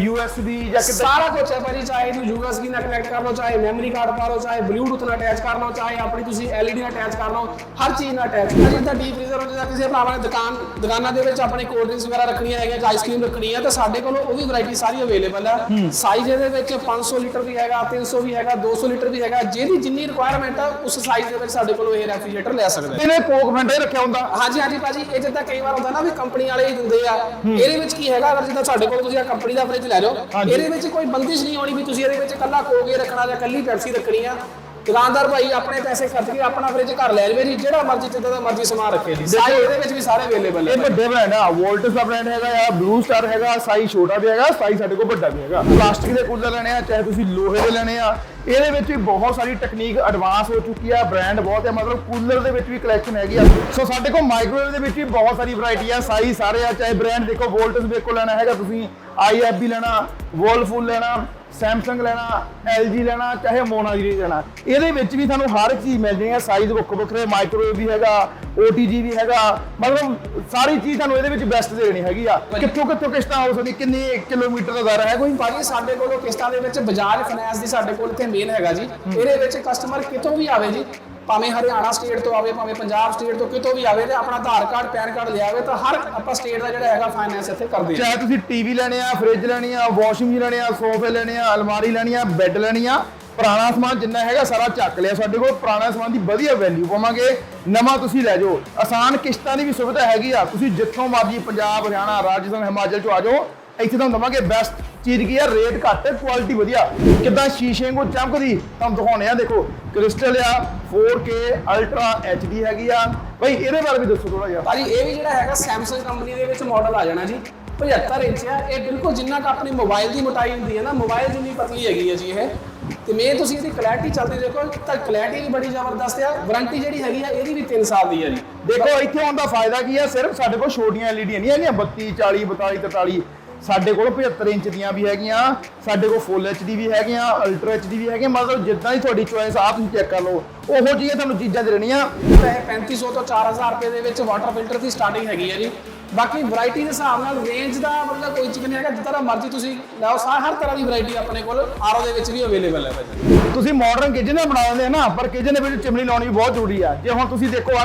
USB ਜਾਂ ਕਿੱਦਾਂ ਸਾਰਾ ਕੁਝ ਹੈ ਭਾਜੀ ਚਾਹੇ ਇਹਨੂੰ USB ਨਾਲ ਕਨੈਕਟ ਕਰ ਲਓ ਚਾਹੇ ਮੈਮਰੀ ਕਾਰਡ ਪਾ ਲਓ ਚਾਹੇ ਬਲੂਟੁੱਥ ਨਾਲ ਅਟੈਚ ਕਰ ਲਓ ਚਾਹੇ ਆਪਣੀ ਤੁਸੀਂ LED ਨਾਲ ਅਟੈਚ ਕਰ ਲਓ ਹਰ ਚੀਜ਼ ਨਾਲ ਅਟੈਚ ਕਰ ਜਿੱਦਾਂ ਡੀਪ ਫ੍ਰੀਜ਼ਰ ਹੋ ਜਾਂ ਕਿਸੇ ਭਰਾਵਾਂ ਨੇ ਦੁਕਾਨ ਦੁਕਾਨਾਂ ਦੇ ਵਿੱਚ ਆਪਣੇ ਕੋਲਡ ਡਰਿੰਕਸ ਵਗੈਰਾ ਰੱਖਣੀਆਂ ਹੈਗੀਆਂ ਜਾਂ ਆਈਸਕ੍ਰੀਮ ਰੱਖਣੀ ਹੈ ਤਾਂ ਸਾਡੇ ਕੋਲ ਉਹ ਵੀ ਵੈਰਾਈਟੀ ਸਾਰੀ ਅਵੇਲੇਬਲ ਹੈ। ਸਾਈਜ਼ ਇਹਦੇ ਵਿੱਚ 500 ਲੀਟਰ ਵੀ ਹੈਗਾ 300 ਵੀ ਹੈਗਾ 200 ਲੀਟਰ ਵੀ ਹੈਗਾ ਜਿਹਦੀ ਜਿੰਨੀ ਰਿਕੁਆਇਰਮੈਂਟ ਆ ਉਸ ਸਾਈਜ਼ ਦੇ ਵਿੱਚ ਸਾਡੇ ਕੋਲ ਇਹ ਰੈਫਰੀਜਰੇਟਰ ਲੈ ਸਕਦਾ ਹੈ ਇਹਨੇ ਕੋਕ ਫੈਂਡਾ ਹੀ ਰੱਖਿਆ ਹੁੰਦਾ। ਹਾਂਜੀ ਹਾਂਜੀ ਭਾਜੀ ਇਹ ਜਿੱਦਾਂ ਕਈ ਵਾਰ ਹੁੰਦਾ ਨਾ ਵੀ ਕੰਪਨੀ ਵਾਲੇ ਹੀ ਦਿੰਦੇ ਆ। ਇਹਦੇ ਵਿੱਚ ਕੀ ਹੈਗਾ ਅਗਰ ਜਿੱਦਾਂ ਸਾਡੇ ਕੋਲ ਤੁਸੀਂ ਆ ਕੰਪਨੀ ਦਾ ਫ੍ਰਿਜ ਲੈ ਹਾਂਜੀ। ਇਹਦੇ ਵਿੱਚ ਕੋਈ ਬੰਦਿਸ਼ ਨਹੀਂ ਆਉਣੀ ਵੀ ਤੁਸੀਂ ਇਹਦੇ ਵਿੱਚ ਕੱਲਾ ਕੋਕੇ ਰੱਖਣਾ ਜਾਂ ਕੱਲੀ ਪੈਪਸੀ ਰੱਖਣੀ ਆ। ਦੁਕਾਨਦਾਰ ਭਾਈ ਆਪਣੇ ਪੈਸੇ ਖਰਚ ਕੇ ਆਪਣਾ ਫ੍ਰਿਜ ਘਰ ਲੈ ਜਾਵੇ ਜੀ ਜਿਹੜਾ ਮਰਜ਼ੀ ਜਿੱਦਾਂ ਦਾ ਮਰਜ਼ੀ ਸਮਾਨ ਰੱਖੇ ਜੀ। ਸਾਰੇ ਇਹਦੇ ਵਿੱਚ ਵੀ ਸਾਰੇ ਅਵੇਲੇਬਲ ਇਹ ਨੇ ਵੱਡੇ ਬ੍ਰਾਂਡ ਆ। ਵੋਲਟਸ ਦਾ ਬ੍ਰਾਂਡ ਹੈਗਾ ਆ ਬਲੂ ਸਟਾਰ ਹੈਗਾ ਸਾਈਜ਼ ਛੋਟਾ ਵੀ ਹੈਗਾ ਸਾਈਜ਼ ਸਾਡੇ ਕੋਲ ਵੱਡਾ ਵੀ ਹੈਗਾ। ਪਲਾਸਟਿਕ ਦੇ ਕੂਲਰ ਲੈਣੇ ਆ ਚਾਹੇ ਤੁਸੀਂ ਲੋਹੇ ਦੇ ਲੈਣੇ ਆ ਇਹਦੇ ਵਿੱਚ ਵੀ ਬਹੁਤ ਸਾਰੀ ਟੈਕਨੀਕ ਐਡਵਾਂਸ ਹੋ ਚੁੱਕੀ ਆ ਬ੍ਰਾਂਡ ਬਹੁਤ ਹੈ ਮਤਲਬ ਕੂਲਰ ਦੇ ਵਿੱਚ ਵੀ ਕਲੈਕਸ਼ਨ ਹੈਗੀ ਆ। ਸੋ ਸਾਡੇ ਕੋਲ ਮਾਈਕ੍ਰੋਵੇਵ ਦੇ ਵਿੱਚ ਵੀ ਬਹੁਤ ਸਾਰੀ ਵੈਰਾਈਟੀ ਆ ਸਾਈਜ਼ ਸਾਰੇ ਆ, ਚਾਹੇ ਬ੍ਰਾਂਡ ਦੇਖੋ ਵੋਲਟਸ ਦੇਖੋ ਲੈਣਾ ਹੈਗਾ, ਤੁਸੀਂ ਆਈਐਫਬੀ ਲੈਣਾ ਵਰਲਪੂਲ ਲੈਣਾ ਸੈਮਸੰਗ ਲੈਣਾ LG ਲੈਣਾ ਚਾਹੇ ਮੋਨਾਜਰੀ ਲੈਣਾ। ਇਹਦੇ ਵਿੱਚ ਵੀ ਤੁਹਾਨੂੰ ਹਰ ਇੱਕ ਚੀਜ਼ ਮਿਲ ਜਾਏਗੀ ਸਾਈਜ਼ ਵੱਖੋ ਵੱਖਰੇ ਮਾਈਕ੍ਰੋਵੇਵ ਵੀ ਹੈਗਾ OTG ਵੀ ਹੈਗਾ। ਮਤਲਬ ਸਾਰੀ ਚੀਜ਼ ਤੁਹਾਨੂੰ ਇਹਦੇ ਵਿੱਚ ਬੈਸਟ ਦੇਣੀ ਹੈਗੀ ਆ। ਕਿੱਥੋਂ ਕਿੱਥੋਂ ਕਿਸ਼ਤਾਂ ਹੋ ਸਕਦੀ ਕਿੰਨੇ ਕਿਲੋਮੀਟਰ ਦਾ ਦਰ ਹੈ? ਕੋਈ ਭਾਜੀ ਸਾਡੇ ਕੋਲੋਂ ਕਿਸ਼ਤਾਂ ਦੇ ਵਿੱਚ ਬਜਾਜ ਫਾਈਨੈਂਸ ਦੀ ਸਾਡੇ ਕੋਲ ਇੱਥੇ ਮੇਨ ਹੈਗਾ ਜੀ। ਇਹਦੇ ਵਿੱਚ ਕਸਟਮਰ ਕਿਤੋਂ ਵੀ ਆਵੇ ਜੀ ਭਾਵੇਂ ਹਰਿਆਣਾ ਸਟੇਟ ਤੋਂ ਆਵੇ, ਭਾਵੇਂ ਪੰਜਾਬ ਸਟੇਟ ਤੋਂ ਕਿਤੋਂ ਵੀ ਆਵੇ ਤੇ ਆਪਣਾ ਆਧਾਰ ਕਾਰਡ, ਪੈਨ ਕਾਰਡ ਲਿਆਵੇ ਤਾਂ ਹਰ ਆਪਾਂ ਸਟੇਟ ਦਾ ਜਿਹੜਾ ਹੈਗਾ ਫਾਈਨੈਂਸ ਇੱਥੇ ਕਰਦੇ ਚਾਹੇ ਤੁਸੀਂ ਟੀਵੀ ਲੈਣੇ ਆ ਫ੍ਰਿਜ ਲੈਣੀ ਆ ਵਾਸ਼ਿੰਗ ਮਸ਼ੀਨ ਲੈਣੀ ਆ ਸੋਫੇ ਲੈਣੇ ਆ, ਅਲਮਾਰੀ ਲੈਣੀ ਆ ਬੈੱਡ ਲੈਣੀ ਆ, ਪੁਰਾਣਾ ਸਮਾਨ ਜਿੰਨਾ ਹੈਗਾ ਸਾਰਾ ਚੱਕ ਲਿਆ ਸਾਡੇ ਕੋਲ, ਪੁਰਾਣਾ ਸਮਾਨ ਦੀ ਵਧੀਆ ਵੈਲਿਊ ਪਾਵਾਂਗੇ, ਨਵਾਂ ਤੁਸੀਂ ਲੈ ਜਾਓ। ਆਸਾਨ ਕਿਸ਼ਤਾਂ ਦੀ ਵੀ ਸੁਵਿਧਾ ਹੈਗੀ ਆ, ਤੁਸੀਂ ਜਿੱਥੋਂ ਮਰਜ਼ੀ ਪੰਜਾਬ, ਹਰਿਆਣਾ, ਰਾਜਸਥਾਨ, ਹਿਮਾਚਲ ਚੋਂ ਆ ਜਾਓ ਇੱਥੇ ਤੁਹਾਨੂੰ ਦਵਾਂਗੇ ਬੈਸਟ ਚੀਜ਼ ਕੀ ਆ ਰੇਟ ਘੱਟ ਕੁਆਲਿਟੀ ਵਧੀਆ। ਕਿਦਾਂ ਸ਼ੀਸ਼ੇ ਵਾਂਗੂ ਚਮਕਦੀ ਤੁਹਾਨੂੰ ਦਿਖਾਉਣੇ ਆ ਦੇਖੋ ਕ੍ਰਿਸਟਲ ਆ 4K ਅਲਟਰਾ HD ਹੈਗੀ ਆ। ਬਈ ਇਹਦੇ ਬਾਰੇ ਵੀ ਦੱਸੋ ਥੋੜਾ ਜਿਹਾ। ਭਾਜੀ ਇਹ ਵੀ ਜਿਹੜਾ ਹੈਗਾ Samsung ਕੰਪਨੀ ਦੇ ਵਿੱਚ ਮਾਡਲ ਆ ਜਾਣਾ ਜੀ। 75 ਇੰਚ ਆ। ਇਹ ਬਿਲਕੁਲ ਜਿੰਨਾ ਕ ਆਪਣੀ ਮੋਬਾਈਲ ਦੀ ਮੋਟਾਈ ਹੁੰਦੀ ਹੈ ਨਾ ਮੋਬਾਈਲ ਜਿੰਨੀ ਪਤਲੀ ਹੈਗੀ ਹੈ ਜੀ ਇਹ। ਤੇ ਮੇਨ ਤੁਸੀਂ ਇਹਦੀ ਕਲੈਰਿਟੀ ਚੱਲਦੀ ਦੇਖੋ ਤਾਂ ਕਲੈਰਿਟੀ ਵੀ ਬੜੀ ਜ਼ਬਰਦਸਤ ਆ। ਵਾਰੰਟੀ ਜਿਹੜੀ ਹੈਗੀ ਆ ਇਹਦੀ ਵੀ 3 ਸਾਲ ਦੀ ਹੈ ਜੀ। ਦੇਖੋ ਇੱਥੇ ਆਉਣ ਦਾ ਫਾਇਦਾ ਕੀ ਹੈ ਸਿਰਫ ਸਾਡੇ ਕੋਲ ਛੋਟੀਆਂ LED ਨਹੀਂ ਹੈਗੀਆਂ 32 40 42 43 ਸਾਡੇ ਕੋਲ 75 ਇੰਚ ਦੀਆਂ ਵੀ ਹੈਗੀਆਂ ਸਾਡੇ ਕੋਲ ਫੁੱਲ HD ਵੀ ਹੈਗੀਆਂ ਅਲਟਰਾ HD ਵੀ ਹੈਗੀਆਂ ਮਤਲਬ ਜਿੱਦਾਂ ਹੀ ਤੁਹਾਡੀ ਚੋਇਸ ਆ ਤੁਸੀਂ ਚੈੱਕ ਕਰ ਲਓ। ਉਹੋ ਜਿਹੀਆਂ ਤੁਹਾਨੂੰ ਚੀਜ਼ਾਂ ਦੇ ਰਹਿਣੀਆਂ ਵੈਸੇ 3500 ਤੋਂ 4000 ਰੁਪਏ ਦੇ ਵਿੱਚ ਵਾਟਰ ਫਿਲਟਰ ਦੀ ਸਟਾਰਟਿੰਗ ਹੈਗੀ ਹੈ ਜੀ। ਬਾਕੀ ਵੈਰਾਈਟੀ ਦੇ ਹਿਸਾਬ ਨਾਲ ਰੇਂਜ ਦਾ ਮਤਲਬ ਕੋਈ ਚੀਜ਼ ਨਹੀਂ ਹੈਗਾ ਜਿੱਦਾਂ ਦਾ ਮਰਜ਼ੀ ਤੁਸੀਂ ਲਓ ਸਾ ਹਰ ਤਰ੍ਹਾਂ ਦੀ ਵੈਰਾਈਟੀ ਆਪਣੇ ਕੋਲ ਆਰਓ ਦੇ ਵਿੱਚ ਵੀ ਅਵੇਲੇਬਲ ਹੈ ਭਾਜੀ ਤੁਸੀਂ ਮਾਡਰਨ ਕਿਚਨ ਦੇ ਬਣਾ ਦਿੰਦੇ ਆ ਨਾ ਪਰ ਕਿਚਨ ਦੇ ਵਿੱਚ ਚਿਮਨੀ ਲਾਉਣੀ ਵੀ ਬਹੁਤ ਜ਼ਰੂਰੀ ਆ। ਜੇ ਹੁਣ ਤੁਸੀਂ ਦੇਖੋ ਆ